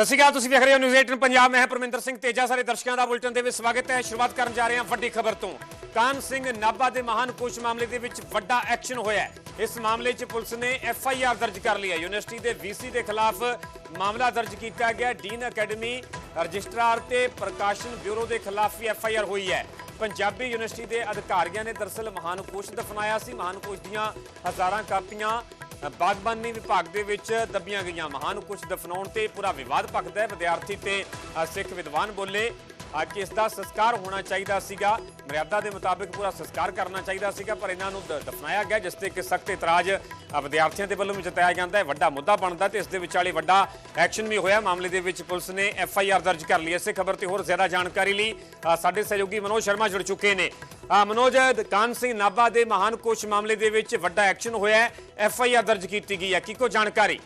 ਸਤਿ ਸ਼੍ਰੀ ਅਕਾਲ, ਤੁਸੀਂ ਵੇਖ ਰਹੇ ਹੋ ਨਿਊਜ਼ 18 ਪੰਜਾਬ। ਮੈਂ ਹਾਂ ਪਰਮਿੰਦਰ ਸਿੰਘ ਤੇਜਾ। ਸਾਰੇ ਦਰਸ਼ਕਾਂ ਦਾ ਬੁਲਟਨ ਦੇ ਵਿੱਚ ਸਵਾਗਤ ਹੈ। ਸ਼ੁਰੂਆਤ ਕਰਨ ਜਾ ਰਹੇ ਹਾਂ ਵੱਡੀ ਖਬਰ ਤੋਂ। ਕਾਨ ਸਿੰਘ ਨਾਭਾ ਦੇ ਮਹਾਨ ਕੋਸ਼ ਮਾਮਲੇ ਦੇ ਵਿੱਚ ਵੱਡਾ ਐਕਸ਼ਨ ਹੋਇਆ ਹੈ। ਇਸ ਮਾਮਲੇ 'ਚ ਪੁਲਿਸ ਨੇ ਐਫ ਆਈ ਆਰ ਦਰਜ ਕਰ ਲਈ ਹੈ। ਯੂਨੀਵਰਸਿਟੀ ਦੇ ਵੀਸੀ ਦੇ ਖਿਲਾਫ ਮਾਮਲਾ ਦਰਜ ਕੀਤਾ ਗਿਆ। ਡੀਨ ਅਕੈਡਮੀ ਰਜਿਸਟਰਾਰ ਤੇ ਪ੍ਰਕਾਸ਼ਨ ਬਿਊਰੋ ਦੇ ਖਿਲਾਫ ਵੀ ਐਫ ਆਈ ਆਰ ਹੋਈ ਹੈ। ਪੰਜਾਬੀ ਯੂਨੀਵਰਸਿਟੀ ਦੇ ਅਧਿਕਾਰੀਆਂ ਨੇ ਦਰਸਲ ਮਹਾਨ ਕੋਸ਼ ਦਫਨਾਇਆ ਸੀ। ਮਹਾਨ ਕੋਸ਼ ਦੀਆਂ ਹਜ਼ਾਰਾਂ ਕਾਪੀਆਂ ਬਾਗਬਾਨੀ ਵਿਭਾਗ ਦੇ ਵਿੱਚ ਦੱਬੀਆਂ ਗਈਆਂ। ਮਹਾਨ ਕੁਝ ਦਫਨਾਉਣ ਤੇ ਪੂਰਾ ਵਿਵਾਦ ਭਖਦਾ ਹੈ। ਵਿਦਿਆਰਥੀ ਤੇ ਸਿੱਖ ਵਿਦਵਾਨ ਬੋਲੇ ਅ, ਇਸ ਦਾ ਸੰਸਕਾਰ ਹੋਣਾ ਚਾਹੀਦਾ ਸੀਗਾ। ਮਰਿਆਦਾ ਦੇ ਮੁਤਾਬਿਕ ਪੂਰਾ ਸੰਸਕਾਰ ਕਰਨਾ ਚਾਹੀਦਾ ਸੀਗਾ ਪਰ ਇਹਨਾਂ ਨੂੰ ਦਫਨਾਇਆ ਗਿਆ ਜਿਸ ਤੇ ਕਿ ਸਖਤ ਇਤਰਾਜ਼ ਵਿਦਿਆਰਥੀਆਂ ਦੇ ਵੱਲੋਂ ਵੀ ਜਤਾਇਆ ਜਾਂਦਾ ਹੈ। ਵੱਡਾ ਮੁੱਦਾ ਬਣਦਾ ਤੇ ਇਸ ਦੇ ਵਿਚਾਲੇ ਵੱਡਾ ਐਕਸ਼ਨ ਵੀ ਹੋਇਆ। ਮਾਮਲੇ ਦੇ ਵਿੱਚ ਪੁਲਿਸ ਨੇ ਐਫ ਆਈ ਆਰ ਦਰਜ ਕਰ ਲਈ। ਇਸੇ ਖਬਰ ਤੇ ਹੋਰ ਜ਼ਿਆਦਾ ਜਾਣਕਾਰੀ ਲਈ ਸਾਡੇ ਸਹਿਯੋਗੀ ਮਨੋਜ ਸ਼ਰਮਾ ਜੁੜ ਚੁੱਕੇ ਨੇ। ਮਨੋਜ ਕਾਨ ਸਿੰਘ ਨਾਭਾ ਦੇ ਮਹਾਨ ਕੋਸ਼ ਮਾਮਲੇ ਦੇ ਵਿੱਚ ਵੱਡਾ ਐਕਸ਼ਨ ਹੋਇਆ ਐਫ ਆਈ ਆਰ ਦਰਜ ਕੀਤੀ ਗਈ ਹੈ। ਕੀ ਕੋ ਜਾਣਕਾਰੀ?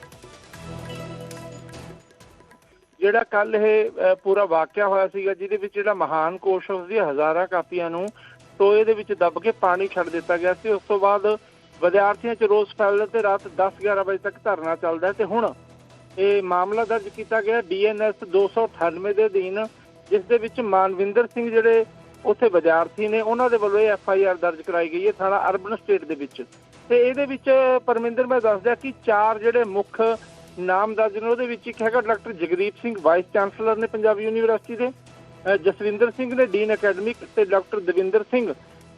ਜਿਹੜਾ ਕੱਲ ਇਹ ਪੂਰਾ ਵਾਕਿਆ ਹੋਇਆ ਸੀਗਾ, ਜਿਹਦੇ ਵਿੱਚ ਜਿਹੜਾ ਮਹਾਨ ਕੋਸ਼ ਉਸ ਹਜ਼ਾਰਾਂ ਕਾਪੀਆਂ ਨੂੰ ਟੋਏ ਦੇ ਵਿੱਚ ਦੱਬ ਕੇ ਪਾਣੀ ਛੱਡ ਦਿੱਤਾ ਗਿਆ ਸੀ, ਉਸ ਤੋਂ ਬਾਅਦ ਵਿਦਿਆਰਥੀਆਂ 'ਚ ਰੋਸ ਫੈਲਿਆ ਤੇ ਰਾਤ 10-11 ਵਜੇ ਤੱਕ ਧਰਨਾ ਚੱਲਦਾ ਤੇ ਹੁਣ ਇਹ ਮਾਮਲਾ ਦਰਜ ਕੀਤਾ ਗਿਆ ਡੀਐਨਐਸ 298 ਦੇ ਅਧੀਨ, ਜਿਸ ਦੇ ਵਿੱਚ ਮਾਨਵਿੰਦਰ ਸਿੰਘ ਜਿਹੜੇ ਉੱਥੇ ਵਿਦਿਆਰਥੀ ਨੇ, ਉਹਨਾਂ ਦੇ ਵੱਲੋਂ ਇਹ ਐਫ ਆਈ ਆਰ ਦਰਜ ਕਰਾਈ ਗਈ ਹੈ ਥਾਣਾ ਅਰਬਨ ਸਟੇਟ ਦੇ ਵਿੱਚ। ਤੇ ਇਹਦੇ ਵਿੱਚ ਪਰਮਿੰਦਰ ਮੈਂ ਦੱਸਦਾ ਕਿ ਚਾਰ ਜਿਹੜੇ ਮੁੱਖ ਨਾਮਜ਼ਦ ਨੇ, ਉਹਦੇ ਵਿੱਚ ਇੱਕ ਹੈਗਾ doctor Jagdeep Singh, vice chancellor ਨੇ ਪੰਜਾਬ ਯੂਨੀਵਰਸਿਟੀ ਦੇ ਜਸਵਿੰਦਰ ਸਿੰਘ ਨੇ ਡੀਨ ਅਕੈਡਮਿਕ ਤੇ ਡਾਕਟਰ ਦਵਿੰਦਰ ਸਿੰਘ,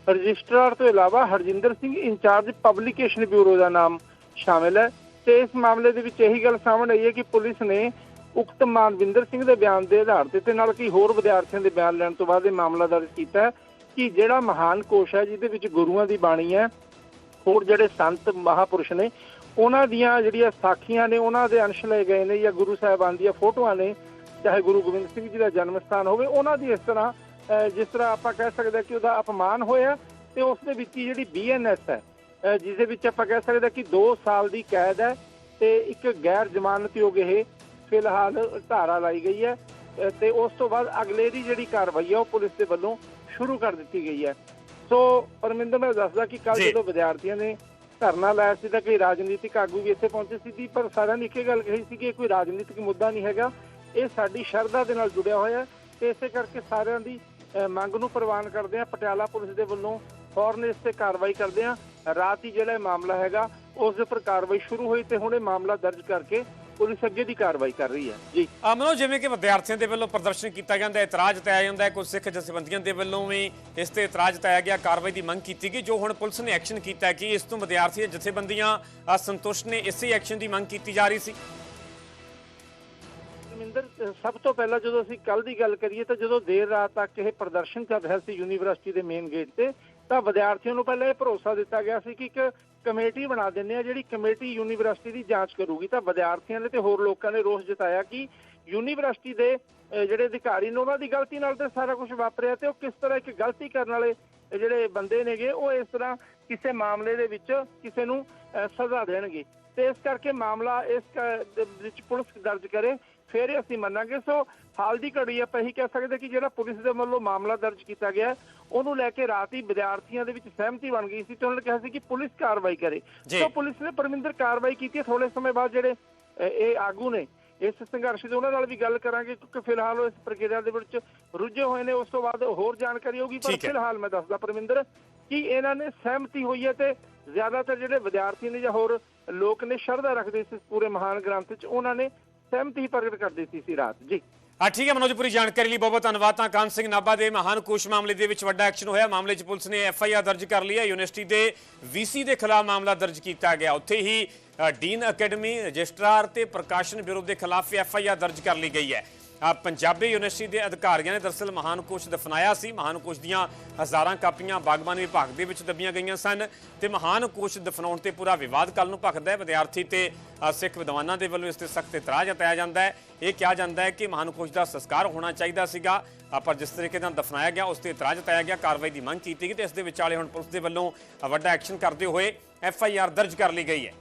ਰਜਿਸਟਰਾਰ ਤੋਂ ਇਲਾਵਾ Harjinder Singh incharge publication bureau ਦਾ ਨਾਮ ਸ਼ਾਮਿਲ ਹੈ। ਤੇ ਇਸ ਮਾਮਲੇ ਦੇ ਵਿੱਚ ਇਹੀ ਗੱਲ ਸਾਹਮਣੇ ਆਈ ਹੈ ਕਿ ਪੁਲਿਸ ਨੇ ਉਕਤ ਮਾਨਵਿੰਦਰ ਸਿੰਘ ਦੇ ਬਿਆਨ ਦੇ ਆਧਾਰ ਤੇ ਤੇ ਨਾਲ ਕੀ ਹੋਰ ਵਿਦਿਆਰਥੀਆਂ ਦੇ ਬਿਆਨ ਲੈਣ ਤੋਂ ਬਾਅਦ ਇਹ ਮਾਮਲਾ ਦਰਜ ਕੀਤਾ ਹੈ ਕਿ ਜਿਹੜਾ ਮਹਾਨ ਕੋਸ਼ ਹੈ, ਜਿਹਦੇ ਵਿੱਚ ਗੁਰੂਆਂ ਦੀ ਬਾਣੀ ਹੈ, ਹੋਰ ਜਿਹੜੇ ਸੰਤ ਮਹਾਪੁਰਸ਼ ਨੇ ਉਹਨਾਂ ਦੀਆਂ ਜਿਹੜੀਆਂ ਸਾਖੀਆਂ ਨੇ ਉਹਨਾਂ ਦੇ ਅੰਸ਼ ਲਏ ਗਏ ਨੇ ਜਾਂ ਗੁਰੂ ਸਾਹਿਬਾਨ ਦੀਆਂ ਫੋਟੋਆਂ ਨੇ ਚਾਹੇ ਗੁਰੂ ਗੋਬਿੰਦ ਸਿੰਘ ਜੀ ਦਾ ਜਨਮ ਸਥਾਨ ਹੋਵੇ ਉਹਨਾਂ ਦੀ ਇਸ ਤਰ੍ਹਾਂ ਜਿਸ ਤਰ੍ਹਾਂ ਆਪਾਂ ਕਹਿ ਸਕਦੇ ਕਿ ਉਹਦਾ ਅਪਮਾਨ ਹੋਇਆ ਤੇ ਉਸ ਦੇ ਵਿੱਚ ਜਿਹੜੀ ਬੀਐਨਐਸ ਹੈ ਜਿਸ ਦੇ ਵਿੱਚ ਆਪਾਂ ਕਹਿ ਸਕਦੇ ਕਿ 2 ਸਾਲ ਦੀ ਕੈਦ ਹੈ ਤੇ ਇੱਕ ਗੈਰ ਜ਼ਮਾਨਤਯੋਗ ਇਹ ਫਿਲਹਾਲ ਧਾਰਾ ਲਾਈ ਗਈ ਹੈ ਤੇ ਉਸ ਤੋਂ ਬਾਅਦ ਅਗਲੇ ਦੀ ਜਿਹੜੀ ਕਾਰਵਾਈ ਹੈ ਉਹ ਪੁਲਿਸ ਦੇ ਵੱਲੋਂ ਸ਼ੁਰੂ ਕਰ ਦਿੱਤੀ ਗਈ ਹੈ ਸੋ ਪਰਮਿੰਦਰ ਮੈਂ ਦੱਸਦਾ ਕਿ ਕੱਲ। ਜਦੋਂ ਵਿਦਿਆਰਥੀਆਂ ਨੇ ਧਰਨਾ ਲਾਇਆ ਸੀ ਤਾਂ ਕਈ ਰਾਜਨੀਤਿਕ ਆਗੂ ਵੀ ਇੱਥੇ ਪਹੁੰਚੇ ਸੀ ਦੀ, ਪਰ ਸਾਰਿਆਂ ਨੇ ਇੱਕੇ ਗੱਲ ਕਹੀ ਸੀ ਕਿ ਕੋਈ ਰਾਜਨੀਤਿਕ ਮੁੱਦਾ ਨਹੀਂ ਹੈਗਾ। ਇਹ ਸਾਡੀ ਸ਼ਰਧਾ ਦੇ ਨਾਲ ਜੁੜਿਆ ਹੋਇਆ ਹੈ ਤੇ ਇਸੇ ਕਰਕੇ ਸਾਰਿਆਂ ਦੀ ਮੰਗ ਨੂੰ ਪ੍ਰਵਾਨ ਕਰਦੇ ਆ ਪਟਿਆਲਾ ਪੁਲਿਸ ਦੇ ਵੱਲੋਂ ਫੌਰਨ ਇਸ ਤੇ ਕਾਰਵਾਈ ਕਰਦੇ ਆ ਰਾਤ ਹੀ ਜਿਹੜਾ ਇਹ ਮਾਮਲਾ ਹੈਗਾ, ਉਸ ਦੇ ਉੱਪਰ ਕਾਰਵਾਈ ਸ਼ੁਰੂ ਹੋਈ ਤੇ ਹੁਣ ਇਹ ਮਾਮਲਾ ਦਰਜ ਕਰਕੇ ਪੁਲਿਸ ਅੱਗੇ ਦੀ ਕਾਰਵਾਈ ਕਰ ਰਹੀ ਹੈ। ਜੀ। ਅਮਨੋ ਜਿਵੇਂ ਕਿ ਵਿਦਿਆਰਥੀਆਂ ਦੇ ਵੱਲੋਂ ਪ੍ਰਦਰਸ਼ਨ ਕੀਤਾ ਜਾਂਦਾ ਹੈ ਇਤਰਾਜ਼ ਤਾਇਆ ਜਾਂਦਾ ਹੈ। ਕੁਝ ਸਿੱਖ ਜਥੇਬੰਦੀਆਂ ਦੇ ਵੱਲੋਂ ਵੀ ਇਸ ਤੇ ਇਤਰਾਜ਼ ਤਾਇਆ ਗਿਆ ਕਾਰਵਾਈ ਦੀ ਮੰਗ ਕੀਤੀ ਗਈ ਜੋ ਹੁਣ ਪੁਲਿਸ ਨੇ ਐਕਸ਼ਨ ਕੀਤਾ ਕਿ ਇਸ ਤੋਂ ਵਿਦਿਆਰਥੀ ਦੀਆਂ ਜਥੇਬੰਦੀਆਂ ਅਸੰਤੁਸ਼ਟ ਨੇ ਇਸੇ ਐਕਸ਼ਨ ਦੀ ਮੰਗ ਕੀਤੀ ਜਾ ਰਹੀ ਸੀ। ਰਮਿੰਦਰ ਸਭ ਤੋਂ ਪਹਿਲਾਂ ਜਦੋਂ ਅਸੀਂ ਕੱਲ ਦੀ ਗੱਲ ਕਰੀਏ ਤਾਂ ਜਦੋਂ ਦੇਰ ਰਾਤ ਤੱਕ ਇਹ ਪ੍ਰਦਰਸ਼ਨ ਚੱਲ ਰਿਹਾ ਸੀ ਯੂਨੀਵਰਸਿਟੀ ਦੇ ਮੇਨ ਗੇਟ ਤੇ ਤਾਂ ਵਿਦਿਆਰਥੀਆਂ ਨੂੰ ਪਹਿਲਾਂ ਇਹ ਭਰੋਸਾ ਦਿੱਤਾ ਗਿਆ ਸੀ ਕਿ ਇੱਕ ਕਮੇਟੀ ਬਣਾ ਦਿੰਦੇ ਆ, ਜਿਹੜੀ ਕਮੇਟੀ ਯੂਨੀਵਰਸਿਟੀ ਦੀ ਜਾਂਚ ਕਰੂਗੀ। ਤਾਂ ਵਿਦਿਆਰਥੀਆਂ ਨੇ ਤੇ ਹੋਰ ਲੋਕਾਂ ਨੇ ਰੋਸ ਜਤਾਇਆ ਕਿ ਯੂਨੀਵਰਸਿਟੀ ਦੇ ਜਿਹੜੇ ਅਧਿਕਾਰੀ ਨੇ, ਉਹਨਾਂ ਦੀ ਗਲਤੀ ਨਾਲ ਤੇ ਸਾਰਾ ਕੁਝ ਵਾਪਰਿਆ ਤੇ ਉਹ ਕਿਸ ਤਰ੍ਹਾਂ ਇੱਕ ਗਲਤੀ ਕਰਨ ਵਾਲੇ ਜਿਹੜੇ ਬੰਦੇ ਨੇਗੇ, ਉਹ ਇਸ ਤਰ੍ਹਾਂ ਕਿਸੇ ਮਾਮਲੇ ਦੇ ਵਿੱਚ ਕਿਸੇ ਨੂੰ ਸਜ਼ਾ ਦੇਣਗੇ। ਤੇ ਇਸ ਕਰਕੇ ਮਾਮਲਾ ਇਸ ਵਿੱਚ ਪੁਲਿਸ ਦਰਜ ਕਰੇ ਫਿਰ ਅਸੀਂ ਮੰਨਾਂਗੇ ਸੋ ਹਾਲ ਦੀ ਘੜੀ ਆਪਾਂ ਇਹੀ ਕਹਿ ਸਕਦੇ ਕਿ ਜਿਹੜਾ ਪੁਲਿਸ ਦੇ ਵੱਲੋਂ ਮਾਮਲਾ ਦਰਜ ਕੀਤਾ ਗਿਆ ਉਹਨੂੰ ਲੈ ਕੇ ਰਾਤ ਹੀ ਵਿਦਿਆਰਥੀਆਂ ਦੇ ਵਿੱਚ ਸਹਿਮਤੀ ਬਣ ਗਈ ਸੀ ਤੇ ਉਹਨਾਂ ਨੇ ਕਿਹਾ ਸੀ ਕਿ ਪੁਲਿਸ ਕਾਰਵਾਈ ਕਰੇ। ਸੋ ਪੁਲਿਸ ਨੇ ਪਰਮਿੰਦਰ ਕਾਰਵਾਈ ਕੀਤੀ ਥੋੜੇ ਸਮੇਂ ਬਾਅਦ ਜਿਹੜੇ ਇਹ ਆਗੂ ਨੇ ਇਸ ਸੰਘਰਸ਼ ਦੇ ਉਹਨਾਂ ਨਾਲ ਵੀ ਗੱਲ ਕਰਾਂਗੇ ਕਿਉਂਕਿ ਫਿਲਹਾਲ ਉਹ ਇਸ ਪ੍ਰਕਿਰਿਆ ਦੇ ਵਿੱਚ ਰੁੱਝੇ ਹੋਏ ਨੇ ਉਸ ਤੋਂ ਬਾਅਦ ਹੋਰ ਜਾਣਕਾਰੀ ਹੋਊਗੀ ਪਰ। ਫਿਲਹਾਲ ਮੈਂ ਦੱਸਦਾ ਪਰਮਿੰਦਰ ਕਿ ਇਹਨਾਂ ਨੇ ਸਹਿਮਤੀ ਹੋਈ ਹੈ ਤੇ ਜ਼ਿਆਦਾਤਰ ਜਿਹੜੇ ਵਿਦਿਆਰਥੀ ਨੇ ਜਾਂ ਹੋਰ ਲੋਕ ਨੇ ਸ਼ਰਧਾ ਰੱਖਦੇ ਇਸ ਪੂਰੇ ਮਹਾਨ ਗ੍ਰੰਥ 'ਚ ਉਹਨਾਂ ਨੇ ਸਹਿਮਤੀ ਪ੍ਰਗਟ ਕਰ ਦਿੱਤੀ ਸੀ ਰਾਤ, ਜੀ। ਆ ਠੀਕ ਹੈ, ਮਨੋਜ, ਪੂਰੀ ਜਾਣਕਾਰੀ ਲਈ ਬਹੁਤ ਬਹੁਤ ਧੰਨਵਾਦ ਤਾਂ ਕਾਨ ਸਿੰਘ ਨਾਭਾ ਦੇ ਮਹਾਨ ਕੋਸ਼ ਮਾਮਲੇ ਦੇ ਵਿੱਚ ਵੱਡਾ ਐਕਸ਼ਨ ਹੋਇਆ। ਮਾਮਲੇ 'ਚ ਪੁਲਿਸ ਨੇ ਐਫ ਆਈ ਆਰ ਦਰਜ ਕਰ ਲਈ ਹੈ। ਯੂਨੀਵਰਸਿਟੀ ਦੇ ਵੀਸੀ ਦੇ ਖਿਲਾਫ ਮਾਮਲਾ ਦਰਜ ਕੀਤਾ ਗਿਆ। ਉੱਥੇ ਹੀ ਡੀਨ ਅਕੈਡਮੀ, ਰਜਿਸਟਰਾਰ ਤੇ ਪ੍ਰਕਾਸ਼ਨ ਬਿਊਰੋ ਦੇ ਖਿਲਾਫ ਐਫ ਆਈ ਆਰ ਦਰਜ ਕਰ ਲਈ ਗਈ ਹੈ। ਪੰਜਾਬੀ ਯੂਨੀਵਰਸਿਟੀ ਦੇ ਅਧਿਕਾਰੀਆਂ ਨੇ ਦਰਸਲ ਮਹਾਨ ਕੋਸ਼ ਦਫਨਾਇਆ ਸੀ। ਮਹਾਨ ਕੋਸ਼ ਦੀਆਂ ਹਜ਼ਾਰਾਂ ਕਾਪੀਆਂ ਬਾਗਬਾਨੀ ਵਿਭਾਗ ਦੇ ਵਿੱਚ ਦੱਬੀਆਂ ਗਈਆਂ ਸਨ ਤੇ ਮਹਾਨ ਕੋਸ਼ ਦਫਨਾਉਣ ਤੇ ਪੂਰਾ ਵਿਵਾਦ ਕੱਲ ਨੂੰ ਭਖਦਾ ਹੈ। ਵਿਦਿਆਰਥੀ ਤੇ ਸਿੱਖ ਵਿਦਵਾਨਾਂ ਦੇ ਵੱਲੋਂ ਇਸ ਤੇ ਸਖਤ ਇਤਰਾਜ਼ ਜਤਾਇਆ ਜਾਂਦਾ ਹੈ। ਇਹ ਕਿਹਾ ਜਾਂਦਾ ਹੈ ਕਿ ਮਹਾਨ ਕੋਸ਼ ਦਾ ਸੰਸਕਾਰ ਹੋਣਾ ਚਾਹੀਦਾ ਸੀਗਾ ਪਰ ਜਿਸ ਤਰੀਕੇ ਨਾਲ ਦਫਨਾਇਆ ਗਿਆ, ਉਸ ਤੇ ਇਤਰਾਜ਼ ਜਤਾਇਆ ਗਿਆ, ਕਾਰਵਾਈ ਦੀ ਮੰਗ ਕੀਤੀ ਗਈ ਤੇ ਇਸ ਦੇ ਵਿਚਾਲੇ ਹੁਣ ਪੁਲਿਸ ਦੇ ਵੱਲੋਂ ਵੱਡਾ ਐਕਸ਼ਨ ਕਰਦੇ ਹੋਏ ਐਫ ਆਈ ਆਰ ਦਰਜ ਕਰ ਲਈ ਗਈ ਹੈ।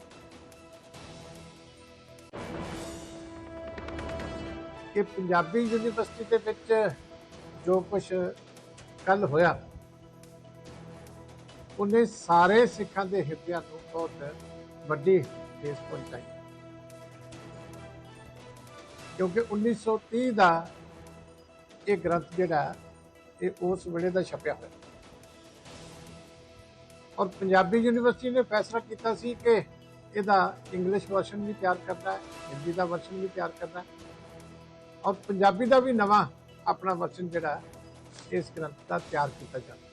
ਕਿ ਪੰਜਾਬੀ ਯੂਨੀਵਰਸਿਟੀ ਦੇ ਵਿੱਚ ਜੋ ਕੁਝ ਕੱਲ ਹੋਇਆ, ਉਹਨੇ ਸਾਰੇ ਸਿੱਖਾਂ ਦੇ ਹਿਰਦਿਆਂ ਨੂੰ ਬਹੁਤ ਵੱਡੀ ਠੇਸ ਪਹੁੰਚਾਈ। ਕਿਉਂਕਿ 1930 ਦਾ ਇਹ ਗ੍ਰੰਥ ਜਿਹੜਾ, ਇਹ ਉਸ ਵੇਲੇ ਦਾ ਛਪਿਆ ਹੋਇਆ। ਔਰ ਪੰਜਾਬੀ ਯੂਨੀਵਰਸਿਟੀ ਨੇ ਫੈਸਲਾ ਕੀਤਾ ਸੀ ਕਿ ਇਹਦਾ ਇੰਗਲਿਸ਼ ਵਰਸ਼ਨ ਵੀ ਤਿਆਰ ਕਰਨਾ ਹੈ ਹਿੰਦੀ ਦਾ ਵਰਸ਼ਨ ਵੀ ਤਿਆਰ ਕਰਨਾ ਹੈ। ਔਰ ਪੰਜਾਬੀ ਦਾ ਵੀ ਨਵਾਂ ਆਪਣਾ ਵਰਸ਼ਨ ਜਿਹੜਾ ਇਸ ਗ੍ਰੰਥ ਦਾ ਤਿਆਰ ਕੀਤਾ ਜਾਵੇ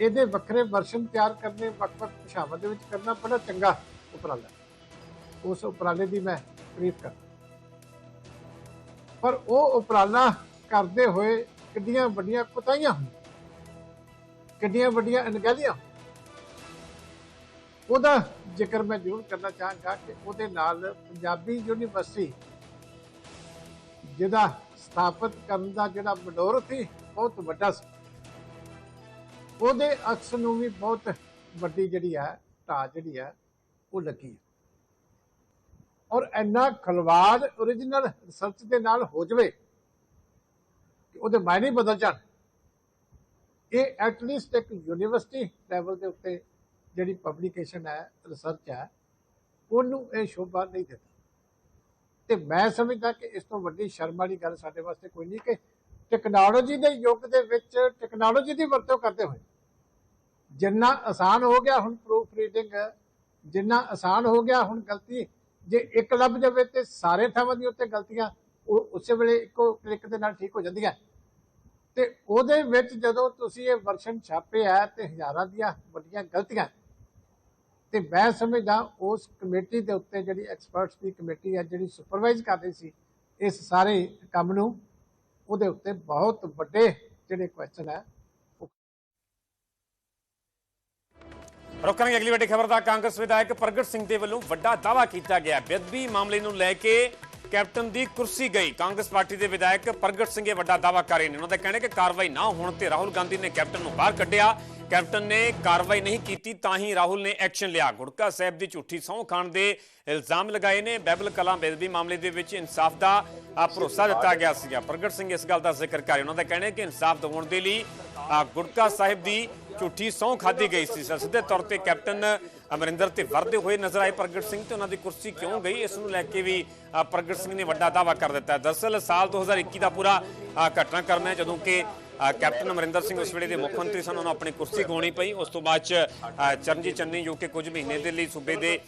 ਇਹਦੇ ਵੱਖਰੇ ਵਰਸ਼ਨ ਤਿਆਰ ਕਰਨੇ, ਵੱਖ-ਵੱਖ ਭਾਸ਼ਾਵਾਂ ਦੇ ਵਿੱਚ ਕਰਨਾ ਬੜਾ ਚੰਗਾ ਉਪਰਾਲਾ ਉਸ ਉਪਰਾਲੇ ਦੀ ਮੈਂ ਤਾਰੀਫ ਕਰ ਪਰ ਉਹ ਉਪਰਾਲਾ ਕਰਦੇ ਹੋਏ ਕਿੱਡੀਆਂ ਵੱਡੀਆਂ ਕੁਤਾਈਆਂ ਹੋਈਆਂ ਕਿੱਡੀਆਂ ਵੱਡੀਆਂ ਅਣਗਹਿਲੀਆਂ ਹੋਈਆਂ। ਉਹਦਾ ਜ਼ਿਕਰ ਮੈਂ ਜ਼ਰੂਰ ਕਰਨਾ ਚਾਹਾਂਗਾ ਕਿ ਉਹਦੇ ਨਾਲ ਪੰਜਾਬੀ ਯੂਨੀਵਰਸਿਟੀ ਜਿਹਦਾ ਸਥਾਪਿਤ ਕਰਨ ਦਾ ਜਿਹੜਾ ਮਨੋਰਥ ਸੀ, ਬਹੁਤ ਵੱਡਾ ਸੀ। ਉਹਦੇ ਅਕਸ ਨੂੰ ਵੀ ਬਹੁਤ ਵੱਡੀ ਜਿਹੜੀ ਹੈ, ਢਾਹ ਜਿਹੜੀ ਹੈ, ਉਹ ਲੱਗੀ ਔਰ ਇੰਨਾ ਖਲਵਾੜ origignal ਰਿਸਰਚ ਦੇ ਨਾਲ ਹੋ ਜਵੇ ਕਿ ਉਹਦੇ ਮਾਇਨੇ ਬਦਲ ਜਾਣ। ਇਹ ਐਟਲੀਸਟ ਇੱਕ ਯੂਨੀਵਰਸਿਟੀ ਲੈਵਲ ਦੇ ਉੱਤੇ ਜਿਹੜੀ ਪਬਲੀਕੇਸ਼ਨ ਹੈ ਰਿਸਰਚ ਹੈ, ਉਹਨੂੰ ਇਹ ਸ਼ੋਭਾ ਨਹੀਂ ਦਿੰਦਾ। ਤੇ ਮੈਂ ਸਮਝਦਾ ਕਿ ਇਸ ਤੋਂ ਵੱਡੀ ਸ਼ਰਮ ਵਾਲੀ ਗੱਲ ਸਾਡੇ ਵਾਸਤੇ ਕੋਈ ਨਹੀਂ ਕਿ ਟੈਕਨੋਲੋਜੀ ਦੇ ਯੁੱਗ ਦੇ ਵਿੱਚ ਟੈਕਨੋਲੋਜੀ ਦੀ ਵਰਤੋਂ ਕਰਦੇ ਹੋਏ ਜਿੰਨਾ ਆਸਾਨ ਹੋ ਗਿਆ ਹੁਣ ਪ੍ਰੂਫ ਰੀਡਿੰਗ ਜਿੰਨਾ ਆਸਾਨ ਹੋ ਗਿਆ ਹੁਣ ਗਲਤੀ, ਜੇ ਇੱਕ ਲੱਭ ਜਾਵੇ ਤੇ ਸਾਰੇ ਥਾਵਾਂ ਦੀ ਉੱਤੇ ਗਲਤੀਆਂ, ਉਹ ਉਸੇ ਵੇਲੇ ਇੱਕੋ ਕਲਿੱਕ ਦੇ ਨਾਲ ਠੀਕ ਹੋ ਜਾਂਦੀਆਂ। ਤੇ ਉਹਦੇ ਵਿੱਚ ਜਦੋਂ ਤੁਸੀਂ ਇਹ ਵਰਸ਼ਨ ਛਾਪਿਆ ਆ ਤੇ ਹਜ਼ਾਰਾਂ ਦੀਆਂ ਵੱਡੀਆਂ ਗਲਤੀਆਂ ਤੇ ਮੈਂ ਸਮਝਦਾ ਉਸ ਕਮੇਟੀ ਦੇ ਉੱਤੇ ਜਿਹੜੀ ਐਕਸਪਰਟਸ ਦੀ ਕਮੇਟੀ ਹੈ ਜਿਹੜੀ ਸੁਪਰਵਾਈਜ਼ ਕਰ ਰਹੀ ਸੀ, ਇਸ ਸਾਰੇ ਕੰਮ ਨੂੰ, ਉਹਦੇ ਉੱਤੇ ਬਹੁਤ ਵੱਡੇ ਜਿਹੜੇ ਕੁਐਸਚਨ ਹੈ ਰੋਕਾਂਗੇ ਅਗਲੀ ਵੱਡੀ ਖਬਰ ਦਾ ਕਾਂਗਰਸ ਵਿਧਾਇਕ ਪ੍ਰਗਟ ਸਿੰਘ ਦੇ ਵੱਲੋਂ ਵੱਡਾ ਦਾਅਵਾ ਕੀਤਾ ਗਿਆ। ਬੇਅਦਬੀ ਮਾਮਲੇ ਨੂੰ ਲੈ ਕੇ ਕੈਪਟਨ ਦੀ ਕੁਰਸੀ ਗਈ। ਕਾਂਗਰਸ ਪਾਰਟੀ ਦੇ ਵਿਧਾਇਕ ਪ੍ਰਗਟ ਸਿੰਘ ਇਹ ਵੱਡਾ ਦਾਅਵਾ ਕਰ ਰਹੇ ਨੇ। ਉਹਨਾਂ ਦਾ ਕਹਿਣਾ ਹੈ ਕਿ ਕਾਰਵਾਈ ਨਾ ਹੋਣ ਤੇ ਰਾਹੁਲ ਗਾਂਧੀ ਨੇ ਕੈਪਟਨ ਨੂੰ ਬਾਹਰ ਕੱਢਿਆ। ਕੈਪਟਨ ਨੇ ਕਾਰਵਾਈ ਨਹੀਂ ਕੀਤੀ ਤਾਂ ਹੀ ਰਾਹੁਲ ਨੇ ਐਕਸ਼ਨ ਲਿਆ। ਗੁੜਕਾ ਸਾਹਿਬ ਦੀ ਝੂਠੀ ਸਹੁੰ ਖਾਣ ਦੇ ਇਲਜ਼ਾਮ ਲਗਾਏ ਨੇ। ਬੈਬਲ ਕਲਾਂ ਬੇਦਬੀ ਮਾਮਲੇ ਦੇ ਵਿੱਚ ਇਨਸਾਫ ਦਾ ਭਰੋਸਾ ਦਿੱਤਾ ਗਿਆ ਸੀਗਾ। ਪ੍ਰਗਟ ਸਿੰਘ ਇਸ ਗੱਲ ਦਾ ਜ਼ਿਕਰ ਕਰ ਰਹੇ ਉਹਨਾਂ ਦਾ ਕਹਿਣਾ ਹੈ ਕਿ ਇਨਸਾਫ ਦਿਵਾਉਣ ਦੇ ਲਈ ਆ, ਸਾਹਿਬ ਦੀ ਝੂਠੀ ਸਹੁੰ ਖਾਧੀ ਗਈ ਸੀ। ਸਿੱਧੇ ਤੌਰ ਤੇ ਕੈਪਟਨ ਅਮਰਿੰਦਰ ਤੇ ਵਰਦੇ ਹੋਏ ਨਜ਼ਰ ਆਏ। ਪ੍ਰਗਟ ਸਿੰਘ ਤੇ ਉਹਨਾਂ ਦੀ ਕੁਰਸੀ ਕਿਉਂ ਗਈ? ਇਸ ਨੂੰ ਲੈ ਕੇ ਵੀ ਆ, ਪ੍ਰਗਟ ਸਿੰਘ ਨੇ ਵੱਡਾ ਦਾਅਵਾ ਕਰ ਦਿੱਤਾ। ਹੈ। ਦਰਅਸਲ ਸਾਲ 2021 ਦਾ ਪੂਰਾ ਘਟਨਾ ਘਟਨਾਕ੍ਰਮ ਹੈ ਜਦੋਂ ਕਿ ਕੈਪਟਨ ਅਮਰਿੰਦਰ ਸਿੰਘ ਉਸ ਵੇਲੇ ਦੇ ਮੁੱਖ ਮੰਤਰੀ ਸਨ ਉਹਨਾਂ ਨੂੰ ਆਪਣੀ ਕੁਰਸੀ ਗਵਾਉਣੀ ਪਈ। ਉਸ ਤੋਂ ਬਾਅਦ ਚ ਚਰਨਜੀਤ ਚੰਨੀ ਜੋ ਕਿ ਕੁਝ ਮਹੀਨੇ ਦੇ ਲਈ ਸੂਬੇ ਦੇ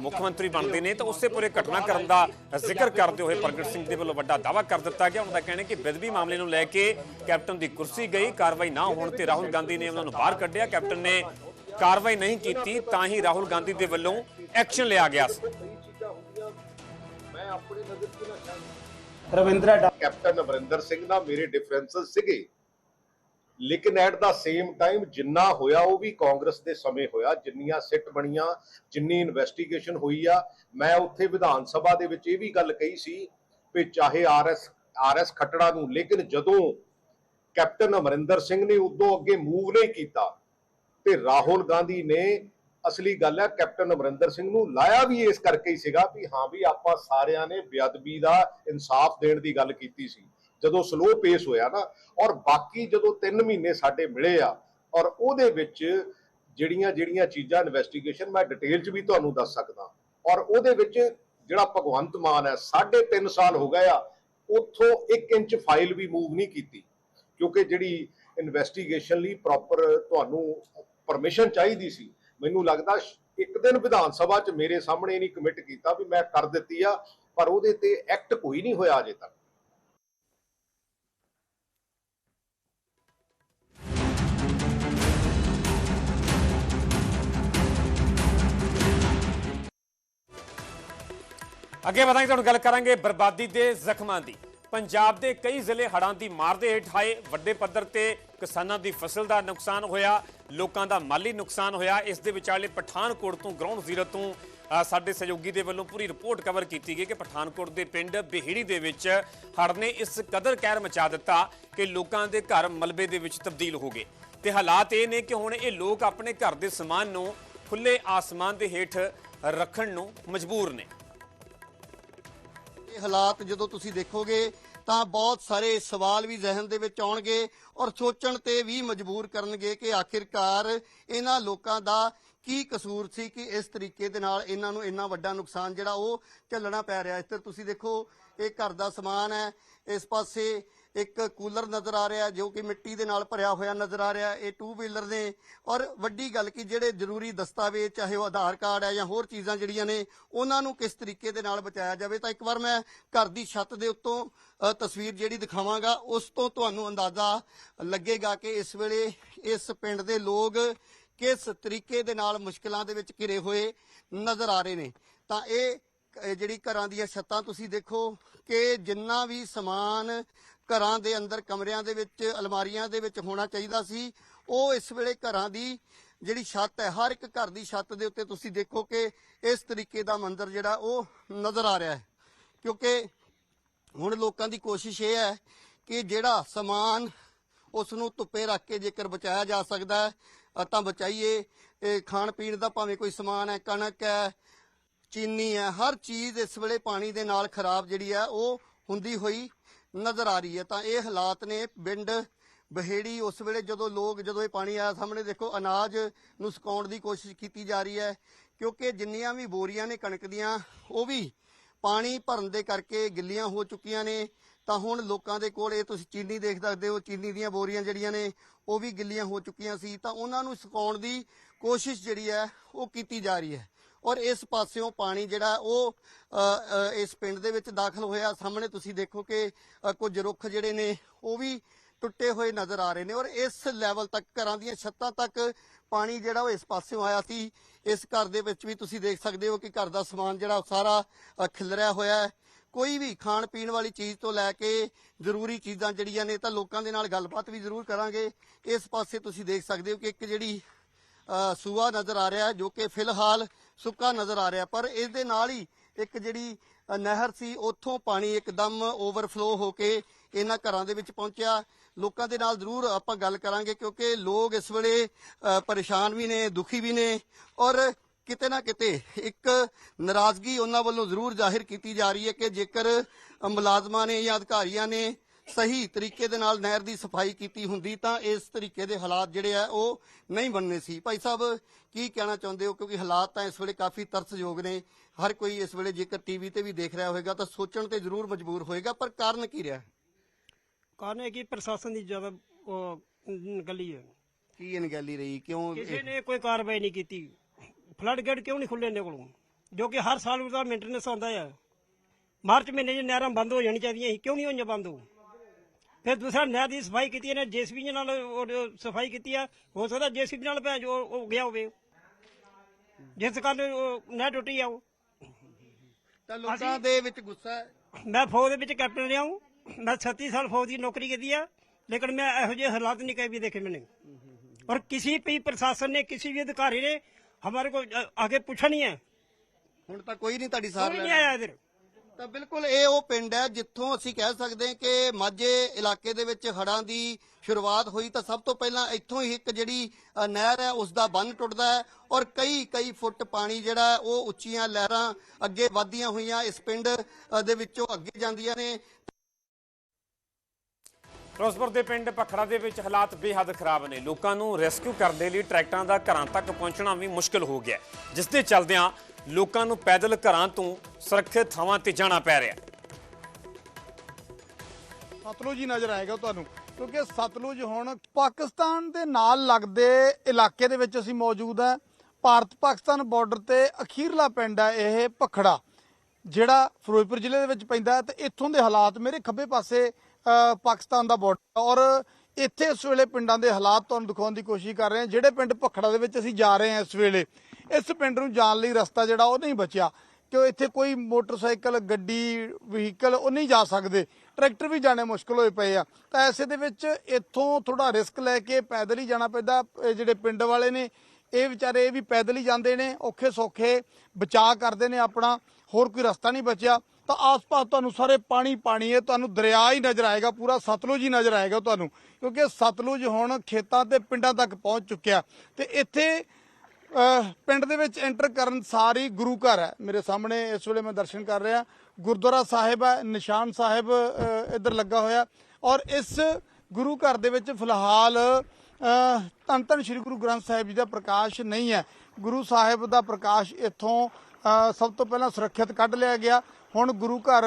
ਮੁੱਖ ਮੰਤਰੀ ਬਣਦੇ ਨੇ। ਤਾਂ ਉਸੇ ਪੂਰੇ ਘਟਨਾਕ੍ਰਮ ਦਾ ਜ਼ਿਕਰ ਕਰਦੇ ਹੋਏ ਪ੍ਰਗਟ ਸਿੰਘ ਦੇ ਵੱਲੋਂ ਵੱਡਾ ਦਾਅਵਾ ਕਰ ਦਿੱਤਾ ਗਿਆ। ਉਹਨਾਂ ਦਾ ਕਹਿਣਾ ਕਿ ਬਿਦਵੀ ਮਾਮਲੇ ਨੂੰ ਲੈ ਕੇ ਕੈਪਟਨ ਦੀ ਕੁਰਸੀ ਗਈ ਕਾਰਵਾਈ ਨਾ ਹੋਣ ਤੇ ਰਾਹੁਲ ਗਾਂਧੀ ਨੇ ਉਹਨਾਂ ਨੂੰ ਬਾਹਰ ਕੱਢਿਆ। ਕੈਪਟਨ ਨੇ ਕਾਰਵਾਈ ਨਹੀਂ ਕੀਤੀ ਤਾਂ ਹੀ ਰਾਹੁਲ ਗਾਂਧੀ ਦੇ ਵੱਲੋਂ ਐਕਸ਼ਨ ਲਿਆ ਗਿਆ ਸੀ। ਰਵਿੰਦਰਾ ਕੈਪਟਨ ਅਮਰਿੰਦਰ ਸਿੰਘ ਨਾਲ ਮੇਰੇ ਡਿਫਰੈਂਸਸ ਸੀਗੇ। ਲੇਕਿਨ ਐਟ ਦਾ ਸੇਮ ਟਾਈਮ ਜਿੰਨਾ ਹੋਇਆ ਉਹ ਵੀ ਕਾਂਗਰਸ ਦੇ ਸਮੇਂ ਹੋਇਆ, ਜਿੰਨੀਆਂ ਸਿੱਟ ਬਣੀਆਂ, ਜਿੰਨੀ ਇਨਵੈਸਟੀਗੇਸ਼ਨ ਹੋਈ ਆ। ਮੈਂ ਉੱਥੇ ਵਿਧਾਨ ਸਭਾ ਦੇ ਵਿੱਚ ਇਹ ਵੀ ਗੱਲ ਕਹੀ ਸੀ ਵੀ ਚਾਹੇ ਆਰਐਸ ਆਰਐਸ ਖੱਟੜਾ ਨੂੰ, ਲੇਕਿਨ ਜਦੋਂ ਕੈਪਟਨ ਅਮਰਿੰਦਰ ਸਿੰਘ ਨੇ ਉਦੋਂ ਅੱਗੇ ਮੂਵ ਨਹੀਂ ਕੀਤਾ ਤੇ ਰਾਹੁਲ ਗਾਂਧੀ ਨੇ ਅਸਲੀ ਗੱਲ ਹੈ ਕੈਪਟਨ ਅਮਰਿੰਦਰ ਸਿੰਘ ਨੂੰ ਲਾਇਆ ਵੀ ਇਸ ਕਰਕੇ ਹੀ ਸੀਗਾ ਵੀ ਹਾਂ ਵੀ ਆਪਾਂ ਸਾਰਿਆਂ ਨੇ ਬੇਅਦਬੀ ਦਾ ਇਨਸਾਫ ਦੇਣ ਦੀ ਗੱਲ ਕੀਤੀ ਸੀ। ਜਦੋਂ ਸਲੋ ਪੇਸ ਹੋਇਆ ਨਾ, ਔਰ ਬਾਕੀ ਜਦੋਂ 3 ਮਹੀਨੇ ਸਾਡੇ ਮਿਲੇ ਆ, ਔਰ ਉਹਦੇ ਵਿੱਚ ਜਿਹੜੀਆਂ ਜਿਹੜੀਆਂ ਚੀਜ਼ਾਂ ਇਨਵੈਸਟੀਗੇਸ਼ਨ ਮੈਂ ਡਿਟੇਲ 'ਚ ਵੀ ਤੁਹਾਨੂੰ ਦੱਸ ਸਕਦਾ, ਔਰ ਉਹਦੇ ਵਿੱਚ ਜਿਹੜਾ ਭਗਵੰਤ ਮਾਨ ਹੈ 3.5 ਸਾਲ ਹੋ ਗਏ ਆ, ਉੱਥੋਂ 1 ਇੰਚ ਫਾਈਲ ਵੀ ਮੂਵ ਨਹੀਂ ਕੀਤੀ, ਕਿਉਂਕਿ ਜਿਹੜੀ ਇਨਵੈਸਟੀਗੇਸ਼ਨ ਲਈ ਪ੍ਰੋਪਰ ਤੁਹਾਨੂੰ ਪਰਮਿਸ਼ਨ ਚਾਹੀਦੀ ਸੀ। ਮੈਨੂੰ ਲੱਗਦਾ ਇੱਕ ਦਿਨ ਵਿਧਾਨ ਸਭਾ 'ਚ ਮੇਰੇ ਸਾਹਮਣੇ ਨਹੀਂ ਕਮਿਟ ਕੀਤਾ ਵੀ ਮੈਂ ਕਰ ਦਿੱਤੀ ਆ, ਪਰ ਉਹਦੇ ਤੇ ਐਕਟ ਕੋਈ ਨਹੀਂ ਹੋਇਆ ਅਜੇ ਤੱਕ। ਅੱਗੇ ਵਧਾਂਗੇ, ਤੁਹਾਨੂੰ ਗੱਲ ਕਰਾਂਗੇ ਬਰਬਾਦੀ ਦੇ ਜ਼ਖਮਾਂ ਦੀ। ਪੰਜਾਬ ਦੇ ਕਈ ਜ਼ਿਲ੍ਹੇ ਹੜ੍ਹਾਂ ਦੀ ਮਾਰ ਦੇ ਹੇਠ ਆਏ। ਵੱਡੇ ਪੱਧਰ ਤੇ ਕਿਸਾਨਾਂ ਦੀ ਫਸਲ ਦਾ ਨੁਕਸਾਨ ਹੋਇਆ, ਲੋਕਾਂ ਦਾ ਮਾਲੀ ਨੁਕਸਾਨ ਹੋਇਆ। ਇਸ ਦੇ ਵਿਚਾਲੇ ਪਠਾਨਕੋਟ ਤੋਂ ਗਰਾਊਂਡ ਜ਼ੀਰੋ ਤੋਂ ਸਾਡੇ ਸਹਿਯੋਗੀ ਦੇ ਵੱਲੋਂ ਪੂਰੀ ਰਿਪੋਰਟ ਕਵਰ ਕੀਤੀ ਗਈ ਕਿ ਪਠਾਨਕੋਟ ਦੇ ਪਿੰਡ ਬਿਹੜੀ ਦੇ ਵਿੱਚ ਹੜ੍ਹ ਨੇ ਇਸ ਕਦਰ ਕਹਿਰ ਮਚਾ ਦਿੱਤਾ ਕਿ ਲੋਕਾਂ ਦੇ ਘਰ ਮਲਬੇ ਦੇ ਵਿੱਚ ਤਬਦੀਲ ਹੋ ਗਏ। ਤੇ ਹਾਲਾਤ ਇਹ ਨੇ ਕਿ ਹੁਣ ਇਹ ਲੋਕ ਆਪਣੇ ਘਰ ਦੇ ਸਮਾਨ ਨੂੰ ਖੁੱਲੇ ਆਸਮਾਨ ਦੇ ਹੇਠ ਰੱਖਣ ਨੂੰ ਮਜਬੂਰ ਨੇ। ਇਹ ਹਾਲਾਤ ਜਦੋਂ ਤੁਸੀਂ ਦੇਖੋਗੇ ਤਾਂ ਬਹੁਤ ਸਾਰੇ ਸਵਾਲ ਵੀ ਜ਼ਿਹਨ ਦੇ ਵਿੱਚ ਆਉਣਗੇ ਔਰ ਸੋਚਣ ਤੇ ਵੀ ਮਜਬੂਰ ਕਰਨਗੇ ਕਿ ਆਖਿਰਕਾਰ ਇਹਨਾਂ ਲੋਕਾਂ ਦਾ ਕੀ ਕਸੂਰ ਸੀ ਕਿ ਇਸ ਤਰੀਕੇ ਦੇ ਨਾਲ ਇਹਨਾਂ ਨੂੰ ਇੰਨਾ ਵੱਡਾ ਨੁਕਸਾਨ ਜਿਹੜਾ ਉਹ ਝੱਲਣਾ ਪੈ ਰਿਹਾ। ਇਸ ਤੇ ਤੁਸੀਂ ਦੇਖੋ, ਇਹ ਘਰ ਦਾ ਸਮਾਨ ਹੈ, ਇਸ ਪਾਸੇ ਇੱਕ ਕੂਲਰ ਨਜ਼ਰ ਆ ਰਿਹਾ, ਜੋ ਕਿ ਮਿੱਟੀ ਦੇ ਨਾਲ ਭਰਿਆ ਹੋਇਆ ਨਜ਼ਰ ਆ ਰਿਹਾ, ਇਹ ਟੂ ਵੀਲਰ ਨੇ। ਔਰ ਵੱਡੀ ਗੱਲ ਕਿ ਜਿਹੜੇ ਜ਼ਰੂਰੀ ਦਸਤਾਵੇਜ਼, ਚਾਹੇ ਉਹ ਆਧਾਰ ਕਾਰਡ ਹੈ ਜਾਂ ਹੋਰ ਚੀਜ਼ਾਂ ਜਿਹੜੀਆਂ ਨੇ, ਉਹਨਾਂ ਨੂੰ ਕਿਸ ਤਰੀਕੇ ਦੇ ਨਾਲ ਬਚਾਇਆ ਜਾਵੇ? ਤਾਂ ਇੱਕ ਵਾਰ ਮੈਂ ਘਰ ਦੀ ਛੱਤ ਦੇ ਉੱਤੋਂ ਤਸਵੀਰ ਜਿਹੜੀ ਦਿਖਾਵਾਂਗਾ, ਉਸ ਤੋਂ ਤੁਹਾਨੂੰ ਅੰਦਾਜ਼ਾ ਲੱਗੇਗਾ ਕਿ ਇਸ ਵੇਲੇ ਇਸ ਪਿੰਡ ਦੇ ਲੋਕ ਕਿਸ ਤਰੀਕੇ ਦੇ ਨਾਲ ਮੁਸ਼ਕਲਾਂ ਦੇ ਵਿੱਚ ਘਿਰੇ ਹੋਏ ਨਜ਼ਰ ਆ ਰਹੇ ਨੇ। ਤਾਂ ਇਹ ਜਿਹੜੀ ਘਰਾਂ ਦੀਆਂ ਛੱਤਾਂ ਤੁਸੀਂ ਦੇਖੋ ਕਿ ਜਿੰਨਾ ਵੀ ਸਮਾਨ ਘਰਾਂ ਦੇ ਅੰਦਰ ਕਮਰਿਆਂ ਦੇ ਵਿੱਚ, ਅਲਮਾਰੀਆਂ ਦੇ ਵਿੱਚ ਹੋਣਾ ਚਾਹੀਦਾ ਸੀ। ਉਹ ਇਸ ਵੇਲੇ ਘਰਾਂ ਦੀ ਜਿਹੜੀ ਛੱਤ ਹੈ, ਹਰ ਇੱਕ ਘਰ ਦੀ ਛੱਤ ਦੇ ਉੱਤੇ ਤੁਸੀਂ ਦੇਖੋ ਕਿ ਇਸ ਤਰੀਕੇ ਦਾ ਮੰਦਰ ਜਿਹੜਾ ਉਹ ਨਜ਼ਰ ਆ ਰਿਹਾ ਹੈ। ਕਿਉਂਕਿ ਹੁਣ ਲੋਕਾਂ ਦੀ ਕੋਸ਼ਿਸ਼ ਇਹ ਹੈ ਕਿ ਜਿਹੜਾ ਸਮਾਨ ਉਸ ਨੂੰ ਧੁੱਪੇ ਰੱਖ ਕੇ ਜੇਕਰ ਬਚਾਇਆ ਜਾ ਸਕਦਾ ਹੈ ਤਾਂ ਬਚਾਈਏ। ਖਾਣ ਪੀਣ ਦਾ ਭਾਵੇਂ ਕੋਈ ਸਮਾਨ ਹੈ, ਕਣਕ ਹੈ, ਚੀਨੀ ਹੈ, ਹਰ ਚੀਜ਼ ਇਸ ਵੇਲੇ ਪਾਣੀ ਦੇ ਨਾਲ ਖਰਾਬ ਜਿਹੜੀ ਹੈ, ਉਹ ਹੁੰਦੀ ਹੋਈ ਨਜ਼ਰ ਆ ਰਹੀ ਹੈ, ਤਾਂ ਇਹ ਹਾਲਾਤ ਨੇ ਪਿੰਡ ਬਹੇੜੀ। ਉਸ ਵੇਲੇ ਜਦੋਂ ਲੋਕ, ਜਦੋਂ ਇਹ ਪਾਣੀ ਆਇਆ ਸਾਹਮਣੇ, ਦੇਖੋ ਅਨਾਜ ਨੂੰ ਸੁਕਾਉਣ ਦੀ ਕੋਸ਼ਿਸ਼ ਕੀਤੀ ਜਾ ਰਹੀ ਹੈ, ਕਿਉਂਕਿ ਜਿੰਨੀਆਂ ਵੀ ਬੋਰੀਆਂ ਨੇ ਕਣਕ ਦੀਆਂ, ਉਹ ਵੀ ਪਾਣੀ ਭਰਨ ਦੇ ਕਰਕੇ ਗਿੱਲੀਆਂ ਹੋ ਚੁੱਕੀਆਂ ਨੇ। ਤਾਂ ਹੁਣ ਲੋਕਾਂ ਦੇ ਕੋਲ, ਇਹ ਤੁਸੀਂ ਚੀਨੀ ਦੇਖ ਸਕਦੇ ਹੋ, ਚੀਨੀ ਦੀਆਂ ਬੋਰੀਆਂ ਜਿਹੜੀਆਂ ਨੇ, ਉਹ ਵੀ ਗਿੱਲੀਆਂ ਹੋ ਚੁੱਕੀਆਂ ਸੀ। ਤਾਂ ਉਹਨਾਂ ਨੂੰ ਸੁਕਾਉਣ ਦੀ ਕੋਸ਼ਿਸ਼ ਜਿਹੜੀ ਹੈ, ਉਹ ਕੀਤੀ ਜਾ ਰਹੀ ਹੈ। ਔਰ ਇਸ ਪਾਸਿਓਂ ਪਾਣੀ ਜਿਹੜਾ ਉਹ ਇਸ ਪਿੰਡ ਦੇ ਵਿੱਚ ਦਾਖਲ ਹੋਇਆ। ਸਾਹਮਣੇ ਤੁਸੀਂ ਦੇਖੋ ਕਿ ਕੁਝ ਰੁੱਖ ਜਿਹੜੇ ਨੇ, ਉਹ ਵੀ ਟੁੱਟੇ ਹੋਏ ਨਜ਼ਰ ਆ ਰਹੇ ਨੇ ਔਰ ਇਸ ਲੈਵਲ ਤੱਕ, ਘਰਾਂ ਦੀਆਂ ਛੱਤਾਂ ਤੱਕ ਪਾਣੀ ਜਿਹੜਾ ਉਹ ਇਸ ਪਾਸਿਓਂ ਆਇਆ ਸੀ। ਇਸ ਘਰ ਦੇ ਵਿੱਚ ਵੀ ਤੁਸੀਂ ਦੇਖ ਸਕਦੇ ਹੋ ਕਿ ਘਰ ਦਾ ਸਮਾਨ ਜਿਹੜਾ ਉਹ ਸਾਰਾ ਖਿਲਰਿਆ ਹੋਇਆ ਹੈ। ਕੋਈ ਵੀ ਖਾਣ ਪੀਣ ਵਾਲੀ ਚੀਜ਼ ਤੋਂ ਲੈ ਕੇ ਜ਼ਰੂਰੀ ਚੀਜ਼ਾਂ ਜਿਹੜੀਆਂ ਨੇ ਤਾਂ ਲੋਕਾਂ ਦੇ ਨਾਲ ਗੱਲਬਾਤ ਵੀ ਜ਼ਰੂਰ ਕਰਾਂਗੇ। ਇਸ ਪਾਸੇ ਤੁਸੀਂ ਦੇਖ ਸਕਦੇ ਹੋ ਕਿ ਇੱਕ ਜਿਹੜੀ ਸੂਆ ਨਜ਼ਰ ਆ ਰਿਹਾ ਜੋ ਕਿ ਫਿਲਹਾਲ ਸੁੱਕਾ ਨਜ਼ਰ ਆ ਰਿਹਾ, ਪਰ ਇਸ ਦੇ ਨਾਲ ਹੀ ਇੱਕ ਜਿਹੜੀ ਨਹਿਰ ਸੀ, ਉੱਥੋਂ ਪਾਣੀ ਇੱਕਦਮ ਓਵਰਫਲੋ ਹੋ ਕੇ ਇਹਨਾਂ ਘਰਾਂ ਦੇ ਵਿੱਚ ਪਹੁੰਚਿਆ। ਲੋਕਾਂ ਦੇ ਨਾਲ ਜ਼ਰੂਰ ਆਪਾਂ ਗੱਲ ਕਰਾਂਗੇ, ਕਿਉਂਕਿ ਲੋਕ ਇਸ ਵੇਲੇ ਪਰੇਸ਼ਾਨ ਵੀ ਨੇ, ਦੁਖੀ ਵੀ ਨੇ ਔਰ ਕਿਤੇ ਨਾ ਕਿਤੇ ਇੱਕ ਨਾਰਾਜ਼ਗੀ ਉਹਨਾਂ ਵੱਲੋਂ ਜ਼ਰੂਰ ਜ਼ਾਹਿਰ ਕੀਤੀ ਜਾ ਰਹੀ ਹੈ ਕਿ ਜੇਕਰ ਮੁਲਾਜ਼ਮਾਂ ਨੇ ਜਾਂ ਅਧਿਕਾਰੀਆਂ ਨੇ ਸਹੀ ਤਰੀਕੇ ਦੇ ਨਾਲ ਨਹਿਰ ਦੀ ਸਫ਼ਾਈ ਕੀਤੀ ਹੁੰਦੀ ਤਾਂ ਇਸ ਤਰੀਕੇ ਦੇ ਹਾਲਾਤ ਜਿਹੜੇ ਆ ਉਹ ਨਹੀਂ ਬਣਨੇ ਸੀ। ਭਾਈ ਸਾਹਿਬ ਕੀ ਕਹਿਣਾ ਚਾਹੁੰਦੇ ਹੋ? ਕਿਉਂਕਿ ਹਾਲਾਤ ਤਾਂ ਇਸ ਵੇਲੇ ਕਾਫੀ ਤਰਸਯੋਗ ਨੇ। ਹਰ ਕੋਈ ਇਸ ਵੇਲੇ ਜੇਕਰ ਟੀਵੀ ਤੇ ਵੀ ਦੇਖ ਰਿਹਾ ਹੋਵੇਗਾ ਤਾਂ ਸੋਚਣ ਤੇ ਜ਼ਰੂਰ ਮਜਬੂਰ ਹੋਏਗਾ ਪਰ ਕਾਰਨ ਕੀ ਰਿਹਾ? ਕਾਰਨ ਹੈ ਕਿ ਪ੍ਰਸ਼ਾਸਨ ਦੀ ਜ਼ਿਆਦਾ ਉਹ, ਨ- ਗਲੀ ਹੈ। ਕੀ ਅਣਗਹਿਲੀ ਰਹੀ? ਕਿਉਂ ਕਿਸੇ ਨੇ ਕੋਈ ਕਾਰਵਾਈ ਨਹੀਂ ਕੀਤੀ। ਫਲੱਡ ਗੇਟ ਕਿਉਂ ਨਹੀਂ ਖੁੱਲੇ ਇਹਨਾਂ ਕੋਲੋਂ? ਜੋ ਕਿ ਹਰ ਸਾਲ ਉਹਦਾ ਮੇਨਟੇਨੈਂਸ ਆਉਂਦਾ ਹੈ ਮਾਰਚ ਮਹੀਨੇ 'ਚ ਨਹਿਰਾਂ ਬੰਦ ਹੋ ਜਾਣੀ ਚਾਹੀਦੀਆਂ ਸੀ। ਕਿਉਂ ਨਹੀਂ ਹੋਈਆਂ ਬੰਦ ਉਹ? ਫਿਰ ਦੂਸਰਾ ਨਹਿਰ ਦੀ ਸਫਾਈ ਕੀਤੀ ਇਹਨੇ ਜੇਸੀਬੀ ਨਾਲ ਉਹ ਸਫਾਈ ਕੀਤੀ ਆ ਹੋ ਸਕਦਾ ਜੇਸੀਬੀ ਨਾਲ ਭੈਣ ਜੋ ਉਹ ਗਿਆ ਹੋਵੇ ਜਿਸ ਕਾਰਨ ਉਹ ਨਹਿਰ ਟੁੱਟੀ ਆ ਉਹ ਤਾਂ ਲੋਕਾਂ ਦੇ ਵਿੱਚ ਗੁੱਸਾ ਹੈ ਮੈਂ ਫੌਜ ਦੇ ਵਿੱਚ ਕੈਪਟਨ ਰਿਹਾ ਹੂੰ ਮੈਂ 36 ਸਾਲ ਫੌਜ ਦੀ ਨੌਕਰੀ ਕੀਤੀ ਆ लेकिन मैं ਇਹੋ ਜਿਹੇ ਹਾਲਾਤ नहीं कभी देखे मैंने और किसी भी प्रशासन ने किसी भी अधिकारी ने हमारे को अ, आगे पूछा नहीं है ਹੁਣ ਤਾਂ ਕੋਈ ਨਹੀਂ ਤੁਹਾਡੀ ਸਾਰ कोई ਲੈ नहीं आया इधर ਤਾਂ ਬਿਲਕੁਲ ਇਹ ਉਹ ਪਿੰਡ ਹੈ ਜਿੱਥੋਂ ਅਸੀਂ ਕਹਿ ਸਕਦੇ ਹਾਂ ਕਿ ਮਾਝੇ ਇਲਾਕੇ ਦੇ ਵਿੱਚ ਹੜ੍ਹਾਂ ਦੀ ਸ਼ੁਰੂਆਤ ਹੋਈ ਤਾਂ ਸਭ ਤੋਂ ਪਹਿਲਾਂ ਇੱਥੋਂ ਹੀ ਇੱਕ ਜਿਹੜੀ ਨਹਿਰ ਹੈ ਉਸ ਦਾ ਬੰਨ ਟੁੱਟਦਾ ਹੈ ਔਰ ਕਈ ਕਈ ਫੁੱਟ ਪਾਣੀ ਜਿਹੜਾ ਉਹ ਉੱਚੀਆਂ ਲਹਿਰਾਂ ਅੱਗੇ ਵਧਦੀਆਂ ਹੋਈਆਂ ਇਸ ਪਿੰਡ ਦੇ ਵਿੱਚੋਂ ਅੱਗੇ ਜਾਂਦੀਆਂ ਨੇ। ਫਿਰੋਜ਼ਪੁਰ ਦੇ ਪਿੰਡ ਪਖੜਾ ਦੇ ਵਿੱਚ ਹਾਲਾਤ ਬੇਹੱਦ ਖਰਾਬ ਨੇ। ਲੋਕਾਂ ਨੂੰ ਰੈਸਕਿਊ ਕਰਨ ਦੇ ਲਈ ਟਰੈਕਟਰਾਂ ਦਾ ਘਰਾਂ ਤੱਕ ਪਹੁੰਚਣਾ ਵੀ ਮੁਸ਼ਕਲ ਹੋ ਗਿਆ ਜਿਸ ਦੇ ਚੱਲਦਿਆਂ ਲੋਕਾਂ ਨੂੰ ਪੈਦਲ ਘਰਾਂ ਤੋਂ ਸੁਰੱਖਿਅਤ ਥਾਵਾਂ ਤੇ ਜਾਣਾ ਪੈ ਰਿਹਾ। ਸਤਲੁਜ ਹੀ ਨਜ਼ਰ ਆਏਗਾ ਤੁਹਾਨੂੰ, ਕਿਉਂਕਿ ਸਤਲੁਜ ਹੁਣ ਪਾਕਿਸਤਾਨ ਦੇ ਨਾਲ ਲੱਗਦੇ ਇਲਾਕੇ ਦੇ ਵਿੱਚ ਅਸੀਂ ਮੌਜੂਦ ਹਾਂ। ਭਾਰਤ ਪਾਕਿਸਤਾਨ ਬਾਰਡਰ ਤੇ ਅਖੀਰਲਾ ਪਿੰਡ ਹੈ ਇਹ ਭਖੜਾ, ਜਿਹੜਾ ਫਿਰੋਜ਼ਪੁਰ ਜ਼ਿਲ੍ਹੇ ਦੇ ਵਿੱਚ ਪੈਂਦਾ ਹੈ ਤੇ ਇੱਥੋਂ ਦੇ ਹਾਲਾਤ ਮੇਰੇ ਖੱਬੇ ਪਾਸੇ ਪਾਕਿਸਤਾਨ ਦਾ ਬਾਰਡਰ ਔਰ ਇੱਥੇ ਇਸ ਵੇਲੇ ਪਿੰਡਾਂ ਦੇ ਹਾਲਾਤ ਤੁਹਾਨੂੰ ਦਿਖਾਉਣ ਦੀ ਕੋਸ਼ਿਸ਼ ਕਰ ਰਹੇ ਹਾਂ। ਜਿਹੜੇ ਪਿੰਡ ਭਖੜਾ ਦੇ ਵਿੱਚ ਅਸੀਂ ਜਾ ਰਹੇ ਹਾਂ ਇਸ ਵੇਲੇ, ਇਸ ਪਿੰਡ ਨੂੰ ਜਾਣ ਲਈ ਰਸਤਾ ਜਿਹੜਾ ਉਹ ਨਹੀਂ ਬਚਿਆ ਕਿ ਇੱਥੇ ਕੋਈ ਮੋਟਰਸਾਈਕਲ, ਗੱਡੀ, ਵਹੀਕਲ ਉਹ ਨਹੀਂ ਜਾ ਸਕਦੇ। ਟਰੈਕਟਰ ਵੀ ਜਾਣੇ ਮੁਸ਼ਕਲ ਹੋਏ ਪਏ ਆ। ਤਾਂ ਐਸੇ ਦੇ ਵਿੱਚ ਇੱਥੋਂ ਥੋੜਾ ਰਿਸਕ ਲੈ ਕੇ ਪੈਦਲ ਹੀ ਜਾਣਾ ਪੈਂਦਾ। ਜਿਹੜੇ ਪਿੰਡ ਵਾਲੇ ਨੇ, ਇਹ ਵਿਚਾਰੇ ਇਹ ਵੀ ਪੈਦਲ ਹੀ ਜਾਂਦੇ ਨੇ ਔਖੇ ਸੌਖੇ ਬਚਾਅ ਕਰਦੇ ਨੇ ਆਪਣਾ। ਹੋਰ ਕੋਈ ਰਸਤਾ ਨਹੀਂ ਬਚਿਆ। ਤਾਂ ਆਸ-ਪਾਸ ਤੁਹਾਨੂੰ ਸਾਰੇ ਪਾਣੀ ਪਾਣੀ ਹੈ ਤੁਹਾਨੂੰ ਦਰਿਆ ਹੀ ਨਜ਼ਰ ਆਏਗਾ ਪੂਰਾ ਸਤਲੁਜ ਹੀ ਨਜ਼ਰ ਆਏਗਾ ਤੁਹਾਨੂੰ। ਕਿਉਂਕਿ ਸਤਲੁਜ ਹੁਣ ਖੇਤਾਂ ਤੇ ਪਿੰਡਾਂ ਤੱਕ ਪਹੁੰਚ ਚੁੱਕਿਆ। ਤੇ ਇੱਥੇ ਪਿੰਡ ਦੇ ਵਿੱਚ ਐਂਟਰ ਕਰਨ ਸਾਰੀ ਗੁਰੂ ਘਰ ਹੈ। ਮੇਰੇ ਸਾਹਮਣੇ ਇਸ ਵੇਲੇ ਮੈਂ ਦਰਸ਼ਨ ਕਰ ਰਿਹਾ। ਗੁਰਦੁਆਰਾ ਸਾਹਿਬ ਹੈ ਨਿਸ਼ਾਨ ਸਾਹਿਬ ਇੱਧਰ ਲੱਗਾ ਹੋਇਆ। ਔਰ ਇਸ ਗੁਰੂ ਘਰ ਦੇ ਵਿੱਚ ਫਿਲਹਾਲ ਅ, ਧੰਨ ਧੰਨ ਸ੍ਰੀ ਗੁਰੂ ਗ੍ਰੰਥ ਸਾਹਿਬ ਜੀ ਦਾ ਪ੍ਰਕਾਸ਼ ਨਹੀਂ ਹੈ। ਗੁਰੂ ਸਾਹਿਬ ਦਾ ਪ੍ਰਕਾਸ਼ ਇੱਥੋਂ ਸਭ ਤੋਂ ਪਹਿਲਾਂ ਸੁਰੱਖਿਅਤ ਕੱਢ ਲਿਆ ਗਿਆ। ਹੁਣ ਗੁਰੂ ਘਰ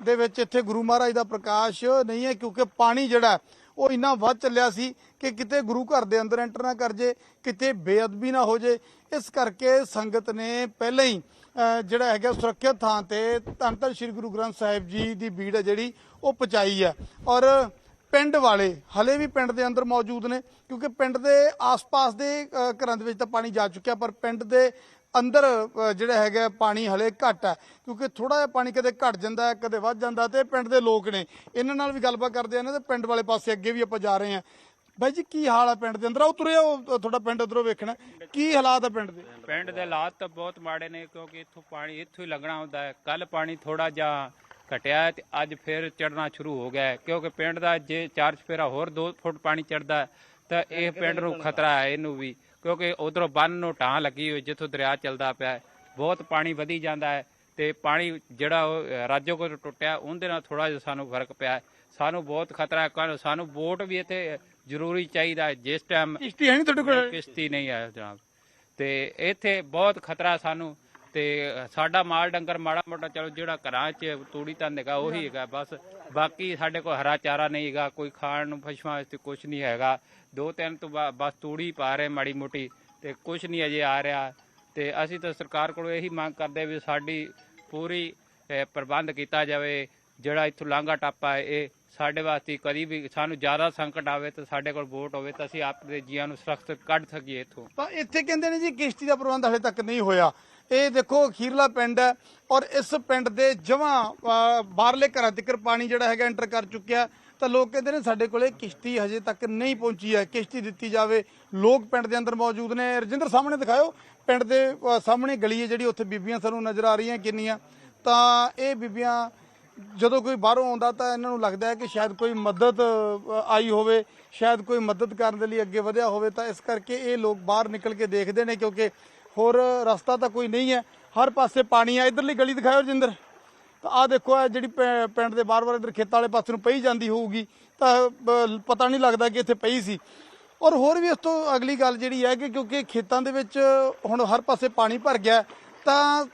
ਦੇ ਵਿੱਚ ਇੱਥੇ ਗੁਰੂ ਮਹਾਰਾਜ ਦਾ ਪ੍ਰਕਾਸ਼ ਨਹੀਂ ਹੈ, ਕਿਉਂਕਿ ਪਾਣੀ ਜਿਹੜਾ ਉਹ ਇੰਨਾ ਵੱਧ ਚੱਲਿਆ ਸੀ ਕਿ ਕਿਤੇ ਗੁਰੂ ਘਰ ਦੇ ਅੰਦਰ ਐਂਟਰ ਨਾ ਕਰ ਜੇ, ਕਿਤੇ ਬੇਅਦਬੀ ਨਾ ਹੋ ਜੇ। ਇਸ ਕਰਕੇ ਸੰਗਤ ਨੇ ਪਹਿਲਾਂ ਹੀ ਜਿਹੜਾ ਹੈਗਾ ਸੁਰੱਖਿਅਤ ਥਾਂ ਤੇ ਧੰਨ ਧੰਨ ਸ੍ਰੀ ਗੁਰੂ ਗ੍ਰੰਥ ਸਾਹਿਬ ਜੀ ਦੀ ਭੀੜ ਹੈ ਜਿਹੜੀ, ਉਹ ਪਚਾਈ ਹੈ। ਔਰ ਪਿੰਡ ਵਾਲੇ ਹਲੇ ਵੀ ਪਿੰਡ ਦੇ ਅੰਦਰ ਮੌਜੂਦ ਨੇ, ਕਿਉਂਕਿ ਪਿੰਡ ਦੇ ਆਸ-ਪਾਸ ਦੇ ਘਰਾਂ ਦੇ ਵਿੱਚ ਤਾਂ ਪਾਣੀ ਜਾ ਚੁੱਕਿਆ, ਪਰ ਪਿੰਡ ਦੇ ਅੰਦਰ ਅ, ਜਿਹੜਾ ਹੈਗਾ ਪਾਣੀ ਹਲੇ ਘੱਟ ਹੈ ਕਿਉਂਕਿ ਥੋੜਾ ਜਿਹਾ ਪਾਣੀ ਕਦੇ ਘਟ ਜਾਂਦਾ ਹੈ ਕਦੇ ਵੱਧ ਜਾਂਦਾ ਤੇ ਪਿੰਡ ਦੇ ਲੋਕ ਨੇ। ਇਹਨਾਂ ਨਾਲ ਵੀ ਗੱਲਬਾਤ ਕਰਦੇ ਆ ਨਾ ਤੇ ਪਿੰਡ ਵਾਲੇ ਪਾਸੇ ਅੱਗੇ ਵੀ ਆਪਾਂ ਜਾ ਰਹੇ ਹਾਂ। ਬਾਈ ਜੀ ਕੀ ਹਾਲ ਆ ਪਿੰਡ ਦੇ ਅੰਦਰ? ਉਹ ਉਹ ਤੁਹਾਡਾ ਪਿੰਡ ਉਧਰੋਂ ਵੇਖਣਾ। ਕੀ ਹਾਲਾਤ ਆ ਪਿੰਡ ਦੇ? ਪਿੰਡ ਦੇ ਹਾਲਾਤ ਤਾਂ ਬਹੁਤ ਮਾੜੇ ਨੇ ਕਿਉਂਕਿ ਇੱਥੋਂ ਪਾਣੀ ਇੱਥੋਂ ਹੀ ਲੱਗਣਾ ਹੁੰਦਾ ਹੈ। ਕੱਲ ਪਾਣੀ ਥੋੜਾ ਜਿਹਾ ਘਟਿਆ ਹੈ ਤੇ ਅੱਜ ਫਿਰ ਚੜਨਾ ਸ਼ੁਰੂ ਹੋ ਗਿਆ ਹੈ ਕਿਉਂਕਿ ਪਿੰਡ ਦਾ ਜੇ ਚਾਰ ਚਫੇਰਾ ਹੋਰ 2 ਫੁੱਟ ਪਾਣੀ ਚੜਦਾ ਤਾਂ ਇਹ ਪਿੰਡ ਨੂੰ ਖਤਰਾ ਹੈ ਇਹਨੂੰ ਵੀ। ਕਿਉਂਕਿ ਉਧਰੋਂ ਬੰਨ ਨੂੰ ਢਾਂ ਲੱਗੀ ਹੋਈ ਜਿੱਥੋਂ ਦਰਿਆ ਚੱਲਦਾ ਪਿਆ ਬਹੁਤ ਪਾਣੀ ਵਧੀ ਜਾਂਦਾ ਹੈ ਤੇ ਪਾਣੀ ਜਿਹੜਾ ਉਹ ਰਾਜੋ ਕੋਲ ਟੁੱਟਿਆ ਉਹਦੇ ਨਾਲ ਥੋੜਾ ਜਿਹਾ ਸਾਨੂੰ ਫ਼ਰਕ ਪਿਆ। ਸਾਨੂੰ ਬਹੁਤ ਖਤਰਾ ਹੈ ਸਾਨੂੰ ਵੋਟ ਵੀ ਇੱਥੇ ਜ਼ਰੂਰੀ ਚਾਹੀਦਾ ਜਿਸ ਟਾਈਮ ਕਿਸ਼ਤੀ ਹੈ ਨਹੀਂ ਤੁਹਾਡੇ ਕੋਲ? ਕਿਸ਼ਤੀ ਨਹੀਂ ਹੈ ਜਨਾਬ। ਤੇ ਇੱਥੇ ਬਹੁਤ ਖਤਰਾ ਸਾਨੂੰ। ਤੇ ਸਾਡਾ ਮਾਲ ਡੰਗਰ ਮਾੜਾ ਮੋਟਾ, ਚਲੋ ਜਿਹੜਾ ਘਰਾਂ 'ਚ ਤੂੜੀ ਤਾਂ ਹੈਗਾ, ਉਹੀ ਹੈਗਾ, ਬਸ। ਬਾਕੀ ਸਾਡੇ ਕੋਲ ਹਰਾ ਚਾਰਾ ਨਹੀਂ ਹੈਗਾ, ਕੋਈ ਖਾਣ ਨੂੰ ਪਸ਼ੂਆਂ ਵਾਸਤੇ ਕੁਝ ਨਹੀਂ ਹੈਗਾ। ਦੋ ਤਿੰਨ ਤੋਂ ਬਾ- ਬਸ ਤੂੜੀ ਪਾ ਰਹੇ ਮਾੜੀ ਮੋਟੀ, ਤੇ ਕੁਝ ਨਹੀਂ ਅਜੇ ਆ ਰਿਹਾ। ਤੇ ਅਸੀਂ ਤਾਂ ਸਰਕਾਰ ਕੋਲੋਂ ਇਹੀ ਮੰਗ ਕਰਦੇ ਵੀ ਸਾਡੀ ਪੂਰੀ ਪ੍ਰਬੰਧ ਕੀਤਾ ਜਾਵੇ, ਜਿਹੜਾ ਇੱਥੋਂ ਲਾਂਘਾ ਟਾਪਾ ਹੈ, ਇਹ ਸਾਡੇ ਵਾਸਤੇ ਕਦੀ ਵੀ ਸਾਨੂੰ ਜ਼ਿਆਦਾ ਸੰਕਟ ਆਵੇ ਤਾਂ ਸਾਡੇ ਕੋਲ ਵੋਟ ਹੋਵੇ ਤਾਂ ਅਸੀਂ ਆਪਣੇ ਜੀਆਂ ਨੂੰ ਸੁਰੱਖਿਅਤ ਕੱਢ ਸਕੀਏ ਇੱਥੋਂ। ਤਾਂ ਇੱਥੇ ਕਹਿੰਦੇ ਨੇ ਜੀ, ਕਿਸ਼ਤੀ ਦਾ ਪ੍ਰਬੰਧ ਹਲੇ ਤੱਕ ਨਹੀਂ ਹੋਇਆ। ਇਹ ਦੇਖੋ ਅਖੀਰਲਾ ਪਿੰਡ ਹੈ ਔਰ ਇਸ ਪਿੰਡ ਦੇ ਜਮਾਂ ਬਾਹਰਲੇ ਘਰਾਂ ਤੱਕ ਪਾਣੀ ਜਿਹੜਾ ਹੈਗਾ ਐਂਟਰ ਕਰ ਚੁੱਕਿਆ ਤਾਂ ਲੋਕ ਕਹਿੰਦੇ ਨੇ ਸਾਡੇ ਕੋਲੇ ਕਿਸ਼ਤੀ ਹਜੇ ਤੱਕ ਨਹੀਂ ਪਹੁੰਚੀ ਹੈ। ਕਿਸ਼ਤੀ ਦਿੱਤੀ ਜਾਵੇ। ਲੋਕ ਪਿੰਡ ਦੇ ਅੰਦਰ ਮੌਜੂਦ ਨੇ। ਰਜਿੰਦਰ, ਸਾਹਮਣੇ ਦਿਖਾਓ ਪਿੰਡ ਦੇ ਸਾਹਮਣੇ ਗਲੀ ਹੈ ਜਿਹੜੀ ਉੱਥੇ ਬੀਬੀਆਂ ਸਾਨੂੰ ਨਜ਼ਰ ਆ ਰਹੀਆਂ ਕਿੰਨੀਆਂ। ਤਾਂ ਇਹ ਬੀਬੀਆਂ ਜਦੋਂ ਕੋਈ ਬਾਹਰੋਂ ਆਉਂਦਾ ਤਾਂ ਇਹਨਾਂ ਨੂੰ ਲੱਗਦਾ ਹੈ ਕਿ ਸ਼ਾਇਦ ਕੋਈ ਮਦਦ ਆਈ ਹੋਵੇ। ਸ਼ਾਇਦ ਕੋਈ ਮਦਦ ਕਰਨ ਦੇ ਲਈ ਅੱਗੇ ਵਧਿਆ ਹੋਵੇ। ਤਾਂ ਇਸ ਕਰਕੇ ਇਹ ਲੋਕ ਬਾਹਰ ਨਿਕਲ ਕੇ ਦੇਖਦੇ ਨੇ ਕਿਉਂਕਿ ਹੋਰ ਰਸਤਾ ਤਾਂ ਕੋਈ ਨਹੀਂ ਹੈ। ਹਰ ਪਾਸੇ ਪਾਣੀ ਹੈ ਇਧਰਲੀ ਗਲੀ ਦਿਖਾਓ ਜਿੰਦਰ ਤਾਂ ਆਹ ਦੇਖੋ ਇਹ ਜਿਹੜੀ ਪ- ਪਿੰਡ ਦੇ ਬਾਰ-ਬਾਰ ਇਧਰ ਖੇਤਾਂ ਵਾਲੇ ਪਾਸੇ ਨੂੰ ਪਈ ਜਾਂਦੀ ਹੋਊਗੀ। ਤਾਂ ਪਤਾ ਨਹੀਂ ਲੱਗਦਾ ਕਿ ਇੱਥੇ ਪਈ ਸੀ। ਔਰ ਹੋਰ ਵੀ ਇਸ ਤੋਂ ਅਗਲੀ ਗੱਲ ਜਿਹੜੀ ਹੈ ਕਿ ਕਿਉਂਕਿ ਖੇਤਾਂ ਦੇ ਵਿੱਚ ਹੁਣ ਹਰ ਪਾਸੇ ਪਾਣੀ ਭਰ ਗਿਆ ਤਾਂ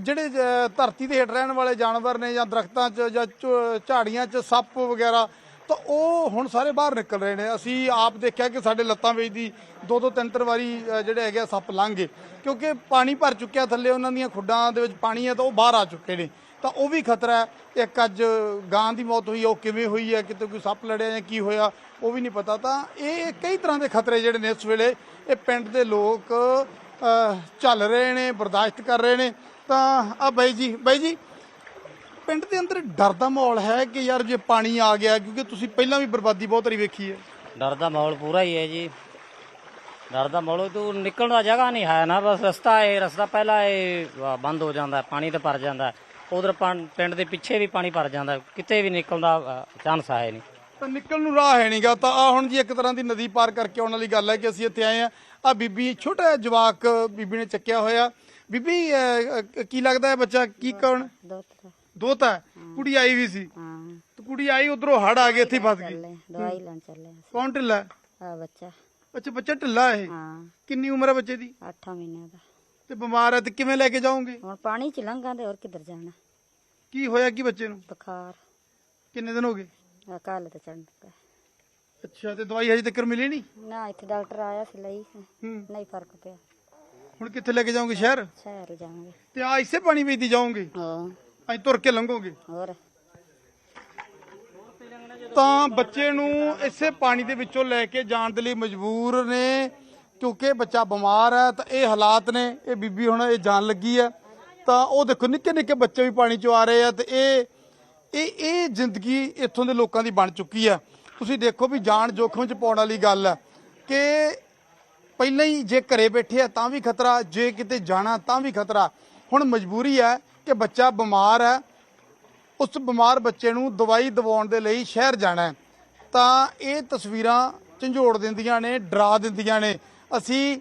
ਜਿਹੜੇ ਧਰਤੀ ਦੇ ਹੇਠ ਰਹਿਣ ਵਾਲੇ ਜਾਨਵਰ ਨੇ ਜਾਂ ਦਰਖਤਾਂ 'ਚ ਜਾਂ ਝ- ਝਾੜੀਆਂ 'ਚ ਸੱਪ ਵਗੈਰਾ ਤਾਂ ਉਹ ਹੁਣ ਸਾਰੇ ਬਾਹਰ ਨਿਕਲ ਰਹੇ ਨੇ। ਅਸੀਂ ਆਪ ਦੇਖਿਆ ਕਿ ਸਾਡੇ ਲੱਤਾਂ ਵਿੱਚ ਦੀ ਦੋ ਦੋ ਤਿੰਨ ਤਿੰਨ ਵਾਰੀ ਜਿਹੜੇ ਹੈਗੇ ਆ ਸੱਪ ਲੰਘ ਗਏ। ਕਿਉਂਕਿ ਪਾਣੀ ਭਰ ਚੁੱਕਿਆ ਥੱਲੇ ਉਹਨਾਂ ਦੀਆਂ ਖੁੱਡਾਂ ਦੇ ਵਿੱਚ ਪਾਣੀ ਹੈ ਤਾਂ ਉਹ ਬਾਹਰ ਆ ਚੁੱਕੇ ਨੇ। ਤਾਂ ਉਹ ਵੀ ਖਤਰਾ ਹੈ। ਇੱਕ ਅੱਜ ਗਾਂ ਦੀ ਮੌਤ ਹੋਈ ਹੈ, ਉਹ ਕਿਵੇਂ ਹੋਈ ਹੈ ਕਿਤੇ ਕੋਈ ਸੱਪ ਲੜਿਆ ਜਾਂ ਕੀ ਹੋਇਆ ਉਹ ਵੀ ਨਹੀਂ ਪਤਾ। ਤਾਂ ਇਹ ਕਈ ਤਰ੍ਹਾਂ ਦੇ ਖਤਰੇ ਜਿਹੜੇ ਨੇ ਇਸ ਵੇਲੇ ਇਹ ਪਿੰਡ ਦੇ ਲੋਕ ਅ, ਝੱਲ ਰਹੇ ਨੇ ਬਰਦਾਸ਼ਤ ਕਰ ਰਹੇ ਨੇ। ਤਾਂ ਆ ਬਾਈ ਜੀ ਬਾਈ ਜੀ ਪਿੰਡ ਦੇ ਅੰਦਰ ਡਰ ਦਾ ਮਾਹੌਲ ਹੈ ਕਿ ਯਾਰ ਜੇ ਪਾਣੀ ਆ ਗਿਆ ਕਿਉਂਕਿ ਤੁਸੀਂ ਪਹਿਲਾਂ ਵੀ ਬਰਬਾਦੀ ਬਹੁਤ ਵਾਰੀ ਵੇਖੀ ਹੈ। ਡਰ ਦਾ ਮਾਹੌਲ ਪੂਰਾ ਹੀ ਹੈ ਜੀ। ਡਰ ਦਾ ਮਾਹੌਲ ਤੋਂ ਨਿਕਲਣ ਦਾ ਜਗ੍ਹਾ ਨਹੀਂ ਹੈ ਨਾ ਬਸ ਰਸਤਾ ਹੈ ਰਸਤਾ ਪਹਿਲਾਂ ਇਹ ਬੰਦ ਹੋ ਜਾਂਦਾ ਹੈ, ਪਾਣੀ ਤੇ ਭਰ ਜਾਂਦਾ ਉਧਰ ਪਿੰਡ ਦੇ ਪਿੱਛੇ ਵੀ ਪਾਣੀ ਭਰ ਜਾਂਦਾ ਕਿਤੇ ਵੀ ਨਿਕਲਣ ਦਾ ਚਾਂਸ ਹੈ ਨਹੀਂ। ਤਾਂ ਨਿਕਲ ਨੂੰ ਰਾਹ ਹੈ ਨਹੀਂਗਾ ਤਾਂ ਆ ਹੁਣ ਜੀ ਇੱਕ ਤਰ੍ਹਾਂ ਦੀ ਨਦੀ ਪਾਰ ਕਰਕੇ ਆਉਣ ਵਾਲੀ ਗੱਲ ਹੈ ਕਿ ਅਸੀਂ ਇੱਥੇ ਆਏ ਆ ਆ ਬੀਬੀ ਛੋਟਾ ਜਿਹਾ ਜਵਾਕ ਬੀਬੀ ਨੇ ਚੱਕਿਆ ਹੋਇਆ। ਬੀਬੀ ਕੀ ਲੱਗਦਾ ਹੈ ਬੱਚਾ? ਕੀ ਕੌਣ? ਦੋਤਰਾ। ਦੋਤਾ ਹੈ? ਕੁੜੀ ਆਈ ਵੀ ਸੀ। ਹਾਂ ਤੇ ਕੁੜੀ ਆਈ ਉਧਰੋਂ ਹੜ ਆ ਗਏ ਇੱਥੇ ਹੀ ਫਸ ਗਈ। ਚੱਲੇ ਦਵਾਈ ਲੈਣ ਚੱਲੇ। ਕੌਣ ਢਿੱਲਾ ਹੈ? ਆ ਬੱਚਾ। ਅੱਛਾ ਬੱਚਾ ਢਿੱਲਾ ਹੈ ਇਹ? ਹਾਂ। ਕਿੰਨੀ ਉਮਰ ਹੈ ਬੱਚੇ ਦੀ? 8 ਮਹੀਨੇ ਦਾ। ਤੇ ਬਿਮਾਰ ਹੈ ਤੇ ਕਿਵੇਂ ਲੈ ਕੇ ਜਾਓਗੇ? ਹੁਣ ਪਾਣੀ ਚ ਲੰਘਾਂ ਤੇ ਹੋਰ ਕਿੱਧਰ ਜਾਣਾ? ਕੀ ਹੋਇਆ ਕੀ ਬੱਚੇ ਨੂੰ? ਬੁਖਾਰ। ਕਿੰਨੇ ਦਿਨ ਹੋ ਗਏ? ਕੱਲ ਤੇ ਚੜਨ ਅੱਛਾ ਤੇ ਦਵਾਈ ਹਜੇ ਤੱਕ ਮਿਲੀ ਨਹੀਂ? ਨਾ ਇੱਥੇ ਡਾਕਟਰ ਆਇਆ ਸੀ ਲਈ ਸੀ। ਹੂੰ। ਨਹੀਂ ਫ਼ਰਕ ਪਿਆ। ਹੁਣ ਕਿੱਥੇ ਲੈ ਕੇ ਜਾਓਗੇ ਸ਼ਹਿਰ? ਸ਼ਹਿਰ ਜਾਵਾਂਗੇ। ਤੇ ਆ ਇਸੇ ਪਾਣੀ ਵੇਚਦੀ ਜਾਓਗੇ? ਹਾਂ। ਅੱਜ ਤੁਰ ਕੇ ਲੰਘੋਗੇ। ਹੋਰ? ਤਾਂ ਬੱਚੇ ਨੂੰ ਇਸੇ ਪਾਣੀ ਦੇ ਵਿੱਚੋਂ ਲੈ ਕੇ ਜਾਣ ਦੇ ਲਈ ਮਜਬੂਰ ਨੇ ਕਿਉਂਕਿ ਬੱਚਾ ਬਿਮਾਰ ਹੈ ਤਾਂ ਇਹ ਹਾਲਾਤ ਨੇ ਇਹ ਬੀਬੀ ਹੁਣ ਇਹ ਜਾਣ ਲੱਗੀ ਹੈ। ਤਾਂ ਉਹ ਦੇਖੋ ਨਿੱਕੇ ਨਿੱਕੇ ਬੱਚੇ ਵੀ ਪਾਣੀ ਚੋਂ ਆ ਰਹੇ ਆ ਤੇ ਇਹ ਇਹ ਇਹ ਜ਼ਿੰਦਗੀ ਇੱਥੋਂ ਦੇ ਲੋਕਾਂ ਦੀ ਬਣ ਚੁੱਕੀ ਹੈ। ਤੁਸੀਂ ਦੇਖੋ ਵੀ ਜਾਨ ਜੋਖਮ ਚ ਪਾਉਣ ਵਾਲੀ ਗੱਲ ਹੈ ਕਿ ਪਹਿਲਾਂ ਹੀ ਜੇ ਘਰੇ ਬੈਠੇ ਆ ਤਾਂ ਵੀ ਖਤਰਾ ਜੇ ਕਿਤੇ ਜਾਣਾ ਤਾਂ ਵੀ ਖਤਰਾ। ਹੁਣ ਮਜਬੂਰੀ ਹੈ ਕਿ ਬੱਚਾ ਬਿਮਾਰ ਹੈ। ਉਸ ਬਿਮਾਰ ਬੱਚੇ ਨੂੰ ਦਵਾਈ ਦਿਵਾਉਣ ਦੇ ਲਈ ਸ਼ਹਿਰ ਜਾਣਾ ਹੈ। ਤਾਂ ਇਹ ਤਸਵੀਰਾਂ ਝੰਜੋੜ ਦਿੰਦੀਆਂ ਨੇ, ਡਰਾ ਦਿੰਦੀਆਂ ਨੇ। ਅਸੀਂ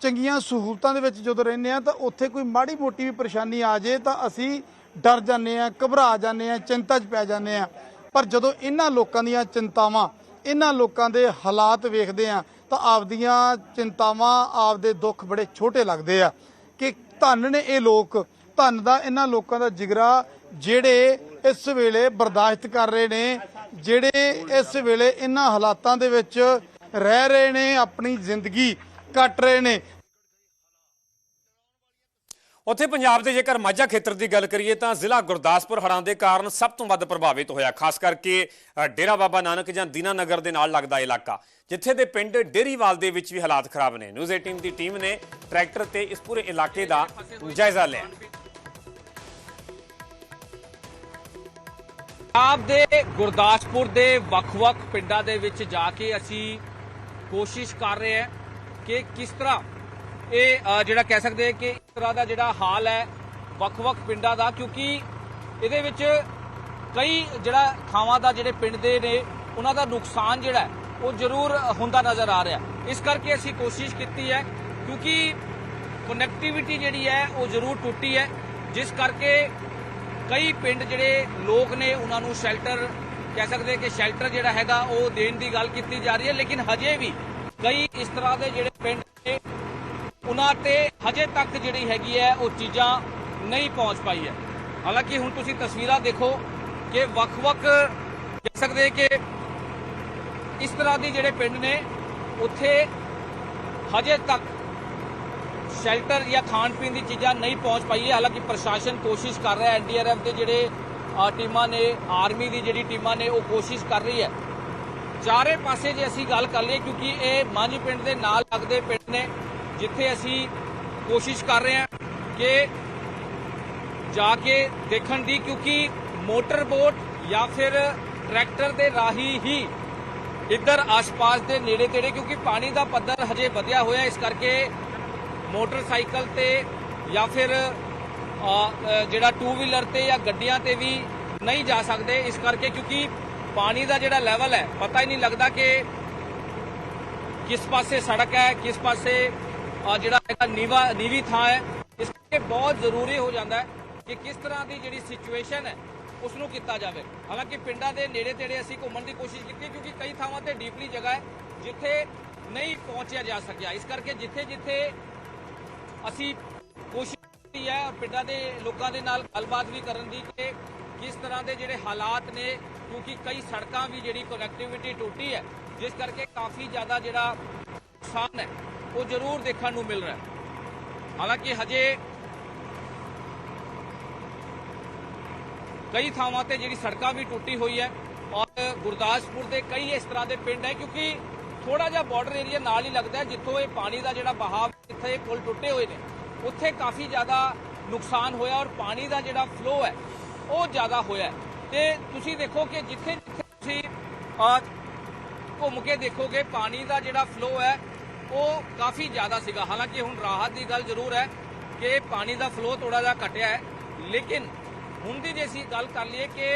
ਚੰਗੀਆਂ ਸਹੂਲਤਾਂ ਦੇ ਵਿੱਚ ਜਦੋਂ ਰਹਿੰਦੇ ਆ ਤਾਂ ਉੱਥੇ ਕੋਈ ਮਾੜੀ ਮੋਟੀ ਵੀ ਪਰੇਸ਼ਾਨੀ ਆ ਜੇ ਤਾਂ ਅਸੀਂ ਡਰ ਜਾਂਦੇ ਆ ਘਬਰਾ ਜਾਂਦੇ ਆ ਚਿੰਤਾ 'ਚ ਪੈ ਜਾਂਦੇ ਆ ਪਰ ਜਦੋਂ ਇਹਨਾਂ ਲੋਕਾਂ ਦੀਆਂ ਚਿੰਤਾਵਾਂ, ਇਹਨਾਂ ਲੋਕਾਂ ਦੇ ਹਾਲਾਤ ਵੇਖਦੇ ਆ ਤਾਂ ਆਪਦੀਆਂ ਚਿੰਤਾਵਾਂ, ਆਪਦੇ ਦੁੱਖ ਬੜੇ ਛੋਟੇ ਲੱਗਦੇ ਆ ਕਿ ਧੰਨ ਨੇ ਇਹ ਲੋਕ, ਧੰਨ ਦਾ ਇਹਨਾਂ ਲੋਕਾਂ ਦਾ ਜਿਗਰਾ ਜਿਹੜੇ ਇਸ ਵੇਲੇ ਬਰਦਾਸ਼ਤ ਕਰ ਰਹੇ ਨੇ, ਜਿਹੜੇ ਇਸ ਵੇਲੇ ਇਹਨਾਂ ਹਾਲਾਤਾਂ ਦੇ ਵਿੱਚ ਰਹਿ ਰਹੇ ਨੇ, ਆਪਣੀ ਜ਼ਿੰਦਗੀ ਕੱਟ ਰਹੇ ਨੇ। ਉੱਥੇ ਪੰਜਾਬ ਦੇ ਜੇਕਰ ਮਾਝਾ ਖੇਤਰ ਦੀ ਗੱਲ ਕਰੀਏ ਤਾਂ ਜ਼ਿਲ੍ਹਾ ਗੁਰਦਾਸਪੁਰ ਹੜ੍ਹਾਂ ਦੇ ਕਾਰਨ ਸਭ ਤੋਂ ਵੱਧ ਪ੍ਰਭਾਵਿਤ ਹੋਇਆ, ਖਾਸ ਕਰਕੇ ਡੇਰਾ ਬਾਬਾ ਨਾਨਕ ਜਾਂ ਦੀਨਾਨਗਰ ਦੇ ਨਾਲ ਲੱਗਦਾ ਇਲਾਕਾ, ਜਿੱਥੇ ਦੇ ਪਿੰਡ ਡੇਰੀਵਾਲ ਦੇ ਵਿੱਚ ਵੀ ਹਾਲਾਤ ਖਰਾਬ ਨੇ। ਨਿਊਜ਼ 18 ਦੀ ਟੀਮ ਨੇ ਟਰੈਕਟਰ ਤੇ ਇਸ ਪੂਰੇ ਇਲਾਕੇ ਦਾ ਜਾਇਜ਼ਾ ਲਿਆ। ਪੰਜਾਬ ਦੇ ਗੁਰਦਾਸਪੁਰ ਦੇ ਵੱਖ-ਵੱਖ ਪਿੰਡਾਂ ਦੇ ਵਿੱਚ ਜਾ ਕੇ ਅਸੀਂ ਕੋਸ਼ਿਸ਼ ਕਰ ਰਹੇ ਹਾਂ ਕਿ ਕਿਸ ਤਰ੍ਹਾਂ ਇਹ ਜਿਹੜਾ ਕਹਿ ਸਕਦੇ ਕਿ ਇਸ ਤਰ੍ਹਾਂ ਦਾ ਜਿਹੜਾ ਹਾਲ ਹੈ ਵੱਖ-ਵੱਖ ਪਿੰਡਾਂ ਦਾ, ਕਿਉਂਕਿ ਇਹਦੇ ਵਿੱਚ ਕਈ ਜਿਹੜਾ ਥਾਵਾਂ ਦਾ ਜਿਹੜੇ ਪਿੰਡ ਦੇ ਨੇ, ਉਹਨਾਂ ਦਾ ਨੁਕਸਾਨ ਜਿਹੜਾ ਉਹ ਜ਼ਰੂਰ ਹੁੰਦਾ ਨਜ਼ਰ ਆ ਰਿਹਾ। ਇਸ ਕਰਕੇ ਅਸੀਂ ਕੋਸ਼ਿਸ਼ ਕੀਤੀ ਹੈ, ਕਿਉਂਕਿ ਕਨੈਕਟੀਵਿਟੀ ਜਿਹੜੀ ਹੈ, ਉਹ ਜ਼ਰੂਰ ਟੁੱਟੀ ਹੈ, ਜਿਸ ਕਰਕੇ ਕਈ ਪਿੰਡ ਜਿਹੜੇ ਲੋਕ ਨੇ, ਉਹਨਾਂ ਨੂੰ ਸ਼ੈਲਟਰ ਕਹਿ ਸਕਦੇ ਕਿ ਸ਼ੈਲਟਰ ਜਿਹੜਾ ਹੈਗਾ, ਉਹ ਦੇਣ ਦੀ ਗੱਲ ਕੀਤੀ ਜਾ ਰਹੀ ਹੈ, ਲੇਕਿਨ ਹਜੇ ਵੀ ਕਈ ਇਸ ਤਰ੍ਹਾਂ ਦੇ ਜਿਹੜੇ ਪਿੰਡ ਉਹਨਾਂ ਤੇ ਹਜੇ ਤੱਕ ਜਿਹੜੀ ਹੈਗੀ ਹੈ, ਉਹ ਚੀਜ਼ਾਂ ਨਹੀਂ ਪਹੁੰਚ ਪਾਈ ਹੈ। ਹਾਲਾਂਕਿ ਹੁਣ ਤੁਸੀਂ ਤਸਵੀਰਾਂ ਦੇਖੋ ਕਿ ਵੱਖ-ਵੱਖ ਦੇਖ ਸਕਦੇ ਕਿ ਇਸ ਤਰ੍ਹਾਂ ਦੇ ਜਿਹੜੇ ਪਿੰਡ ਨੇ, ਉੱਥੇ ਹਜੇ ਤੱਕ ਸ਼ੈਲਟਰ ਜਾਂ ਖਾਣ ਪੀਣ ਦੀ ਚੀਜ਼ਾਂ ਨਹੀਂ ਪਹੁੰਚ ਪਾਈ ਹੈ। ਹਾਲਾਂਕਿ ਪ੍ਰਸ਼ਾਸਨ ਕੋਸ਼ਿਸ਼ ਕਰ ਰਿਹਾ ਹੈ ਐਨਡੀਆਰਐਫ ਦੇ ਜਿਹੜੇ ਟੀਮਾਂ ਨੇ, ਆਰਮੀ ਦੀ ਜਿਹੜੀ ਟੀਮਾਂ ਨੇ, ਉਹ ਕੋਸ਼ਿਸ਼ ਕਰ ਰਹੀ ਹੈ। ਚਾਰੇ ਪਾਸੇ ਜੇ ਅਸੀਂ ਗੱਲ ਕਰ ਲਈਏ, ਕਿਉਂਕਿ ਇਹ ਮਾਂਝੀ ਪਿੰਡ ਦੇ ਨਾਲ ਲੱਗਦੇ ਪਿੰਡ ਨੇ ਜਿੱਥੇ ਅਸੀਂ ਕੋਸ਼ਿਸ਼ ਕਰ ਰਹੇ ਹਾਂ ਕਿ ਜਾ ਕੇ ਦੇਖਣ ਦੀ, ਕਿਉਂਕਿ ਮੋਟਰ ਬੋਟ ਜਾਂ ਫਿਰ ਟਰੈਕਟਰ ਦੇ ਰਾਹੀਂ ਹੀ ਇੱਧਰ ਆਸ-ਪਾਸ ਦੇ ਨੇੜੇ ਤੇੜੇ ਕਿਉਂਕਿ ਪਾਣੀ ਦਾ ਪੱਧਰ ਹਜੇ ਵਧਿਆ ਹੋਇਆ, ਇਸ ਕਰਕੇ ਮੋਟਰਸਾਈਕਲ ਤੇ ਜਾਂ ਫਿਰ ਜਿਹੜਾ ਟੂ ਵੀਲਰ ਤੇ ਜਾਂ ਗੱਡੀਆਂ ਤੇ ਵੀ ਨਹੀਂ ਜਾ ਸਕਦੇ। ਇਸ ਕਰਕੇ ਕਿਉਂਕਿ ਪਾਣੀ ਦਾ ਜਿਹੜਾ ਲੈਵਲ ਹੈ, ਪਤਾ ਹੀ ਨਹੀਂ ਲੱਗਦਾ ਕਿ ਕਿਸ ਪਾਸੇ ਸੜਕ ਹੈ, ਕਿਸ ਪਾਸੇ ਜਿਹੜਾ ਹੈਗਾ ਨੀਵਾ ਨੀਵੀ ਥਾਂ ਹੈ। ਇਸ ਕਰਕੇ ਬਹੁਤ ਜ਼ਰੂਰੀ ਹੋ ਜਾਂਦਾ ਹੈ ਕਿ ਕਿਸ ਤਰ੍ਹਾਂ ਦੀ ਜਿਹੜੀ ਸਿਚੁਏਸ਼ਨ ਹੈ ਉਸ ਨੂੰ ਕੀਤਾ ਜਾਵੇ। ਹਾਲਾਂਕਿ ਪਿੰਡਾਂ ਦੇ ਨੇੜੇ ਤੇੜੇ ਅਸੀਂ ਘੁੰਮਣ ਦੀ ਕੋਸ਼ਿਸ਼ ਕੀਤੀ ਕਿਉਂਕਿ ਕਈ ਥਾਵਾਂ ਤੇ ਡੀਪਲੀ ਜਗ੍ਹਾ ਹੈ ਜਿੱਥੇ ਨਹੀਂ ਪਹੁੰਚਿਆ ਜਾ ਸਕਿਆ। ਇਸ ਕਰਕੇ ਜਿੱਥੇ ਜਿੱਥੇ ਅਸੀਂ ਕੋਸ਼ਿਸ਼ ਕੀਤੀ ਹੈ ਪਿੰਡਾਂ ਦੇ ਲੋਕਾਂ ਦੇ ਨਾਲ ਗੱਲਬਾਤ ਵੀ ਕਰਨ ਦੀ ਕਿ ਕਿਸ ਤਰ੍ਹਾਂ ਦੇ ਜਿਹੜੇ ਹਾਲਾਤ ਨੇ, ਕਿਉਂਕਿ ਕਈ ਸੜਕਾਂ ਵੀ ਜਿਹੜੀ ਕਨੈਕਟੀਵਿਟੀ ਟੁੱਟੀ ਹੈ, ਜਿਸ ਕਰਕੇ ਕਾਫੀ ਜ਼ਿਆਦਾ ਜਿਹੜਾ ਨੁਕਸਾਨ ਹੈ ਉਹ ਜ਼ਰੂਰ ਦੇਖਣ ਨੂੰ ਮਿਲ ਰਿਹਾ ਹਾਲਾਂਕਿ ਹਜੇ ਕਈ ਥਾਵਾਂ ਤੇ ਜਿਹੜੀ ਸੜਕਾਂ ਵੀ ਟੁੱਟੀ ਹੋਈ ਹੈ ਔਰ ਗੁਰਦਾਸਪੁਰ ਦੇ ਕਈ ਇਸ ਤਰ੍ਹਾਂ ਦੇ ਪਿੰਡ ਹੈ ਕਿਉਂਕਿ ਥੋੜਾ ਜਿਹਾ ਬਾਰਡਰ ਏਰੀਆ ਨਾਲ ਹੀ ਲੱਗਦਾ ਹੈ, ਜਿੱਥੋਂ ਇਹ ਪਾਣੀ ਦਾ ਜਿਹੜਾ ਬਹਾਵ ਜਿੱਥੇ ਇਹ ਪੁਲ ਟੁੱਟੇ ਹੋਏ ਨੇ, ਉੱਥੇ ਕਾਫੀ ਜ਼ਿਆਦਾ ਨੁਕਸਾਨ ਹੋਇਆ ਔਰ ਪਾਣੀ ਦਾ ਜਿਹੜਾ ਫਲੋ ਹੈ, ਉਹ ਜ਼ਿਆਦਾ ਹੋਇਆ ਹੈ। ਤੇ ਤੁਸੀਂ ਦੇਖੋ ਕਿ ਜਿੱਥੇ ਜਿੱਥੇ ਤੁਸੀਂ ਘੁੰਮ ਕੇ ਦੇਖੋਗੇ, ਪਾਣੀ ਦਾ ਜਿਹੜਾ ਫਲੋ ਹੈ ਉਹ ਕਾਫੀ ਜ਼ਿਆਦਾ ਸੀਗਾ। ਹਾਲਾਂਕਿ ਹੁਣ ਰਾਹਤ ਦੀ ਗੱਲ ਜ਼ਰੂਰ ਹੈ ਕਿ ਪਾਣੀ ਦਾ ਫਲੋ ਥੋੜਾ ਜਿਹਾ ਘਟਿਆ ਹੈ। ਲੇਕਿਨ ਹੁਣ ਦੀ ਜੇ ਅਸੀਂ ਗੱਲ ਕਰ ਲਈਏ ਕਿ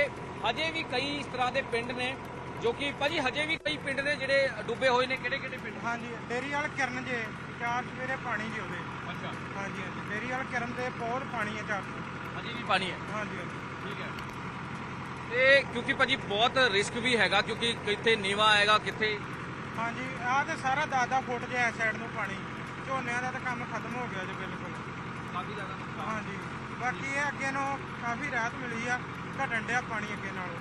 ਹਜੇ ਵੀ ਕਈ ਇਸ ਤਰ੍ਹਾਂ ਦੇ ਪਿੰਡ ਨੇ ਜੋ ਕਿ ਭਾਜੀ ਹਜੇ ਵੀ ਕਈ ਪਿੰਡ ਨੇ ਜਿਹੜੇ ਡੁੱਬੇ ਹੋਏ ਨੇ ਕਿਹੜੇ ਕਿਹੜੇ ਪਿੰਡ? ਹਾਂਜੀ ਡੇਰੀ ਵਾਲ ਕਿਰਨ ਜੇ ਚਾਰ ਸਵੇਰੇ ਪਾਣੀ ਜੀ ਉਹਦੇ। ਅੱਛਾ। ਹਾਂਜੀ ਹਾਂਜੀ। ਡੇਰੀ ਵਾਲ ਕਿਰਨ ਤੇ ਬਹੁਤ ਪਾਣੀ ਹੈ ਚਾਰ ਹਜੇ ਵੀ ਪਾਣੀ ਹੈ? ਹਾਂਜੀ ਹਾਂਜੀ। ਠੀਕ ਹੈ। ਤੇ ਕਿਉਂਕਿ ਭਾਜੀ ਬਹੁਤ ਰਿਸਕ ਵੀ ਹੈਗਾ ਕਿਉਂਕਿ ਕਿੱਥੇ ਨੀਵਾ ਆਏਗਾ ਕਿੱਥੇ ਹਾਂਜੀ ਆਹ ਤੇ ਸਾਰਾ 10-10 ਫੁੱਟ ਜੇ ਇਸ ਸਾਈਡ ਨੂੰ ਪਾਣੀ। ਝੋਨਿਆਂ ਦਾ ਤਾਂ ਕੰਮ ਖਤਮ ਹੋ ਗਿਆ ਜੀ ਬਿਲਕੁਲ। ਕਾਫੀ ਜ਼ਿਆਦਾ ਨੁਕਸਾਨ। ਹਾਂਜੀ ਬਾਕੀ ਇਹ ਅੱਗੇ ਨੂੰ ਕਾਫੀ ਰਾਹਤ ਮਿਲੀ ਆ ਘਟਣ ਡਿਆ ਪਾਣੀ ਅੱਗੇ ਨਾਲੋਂ।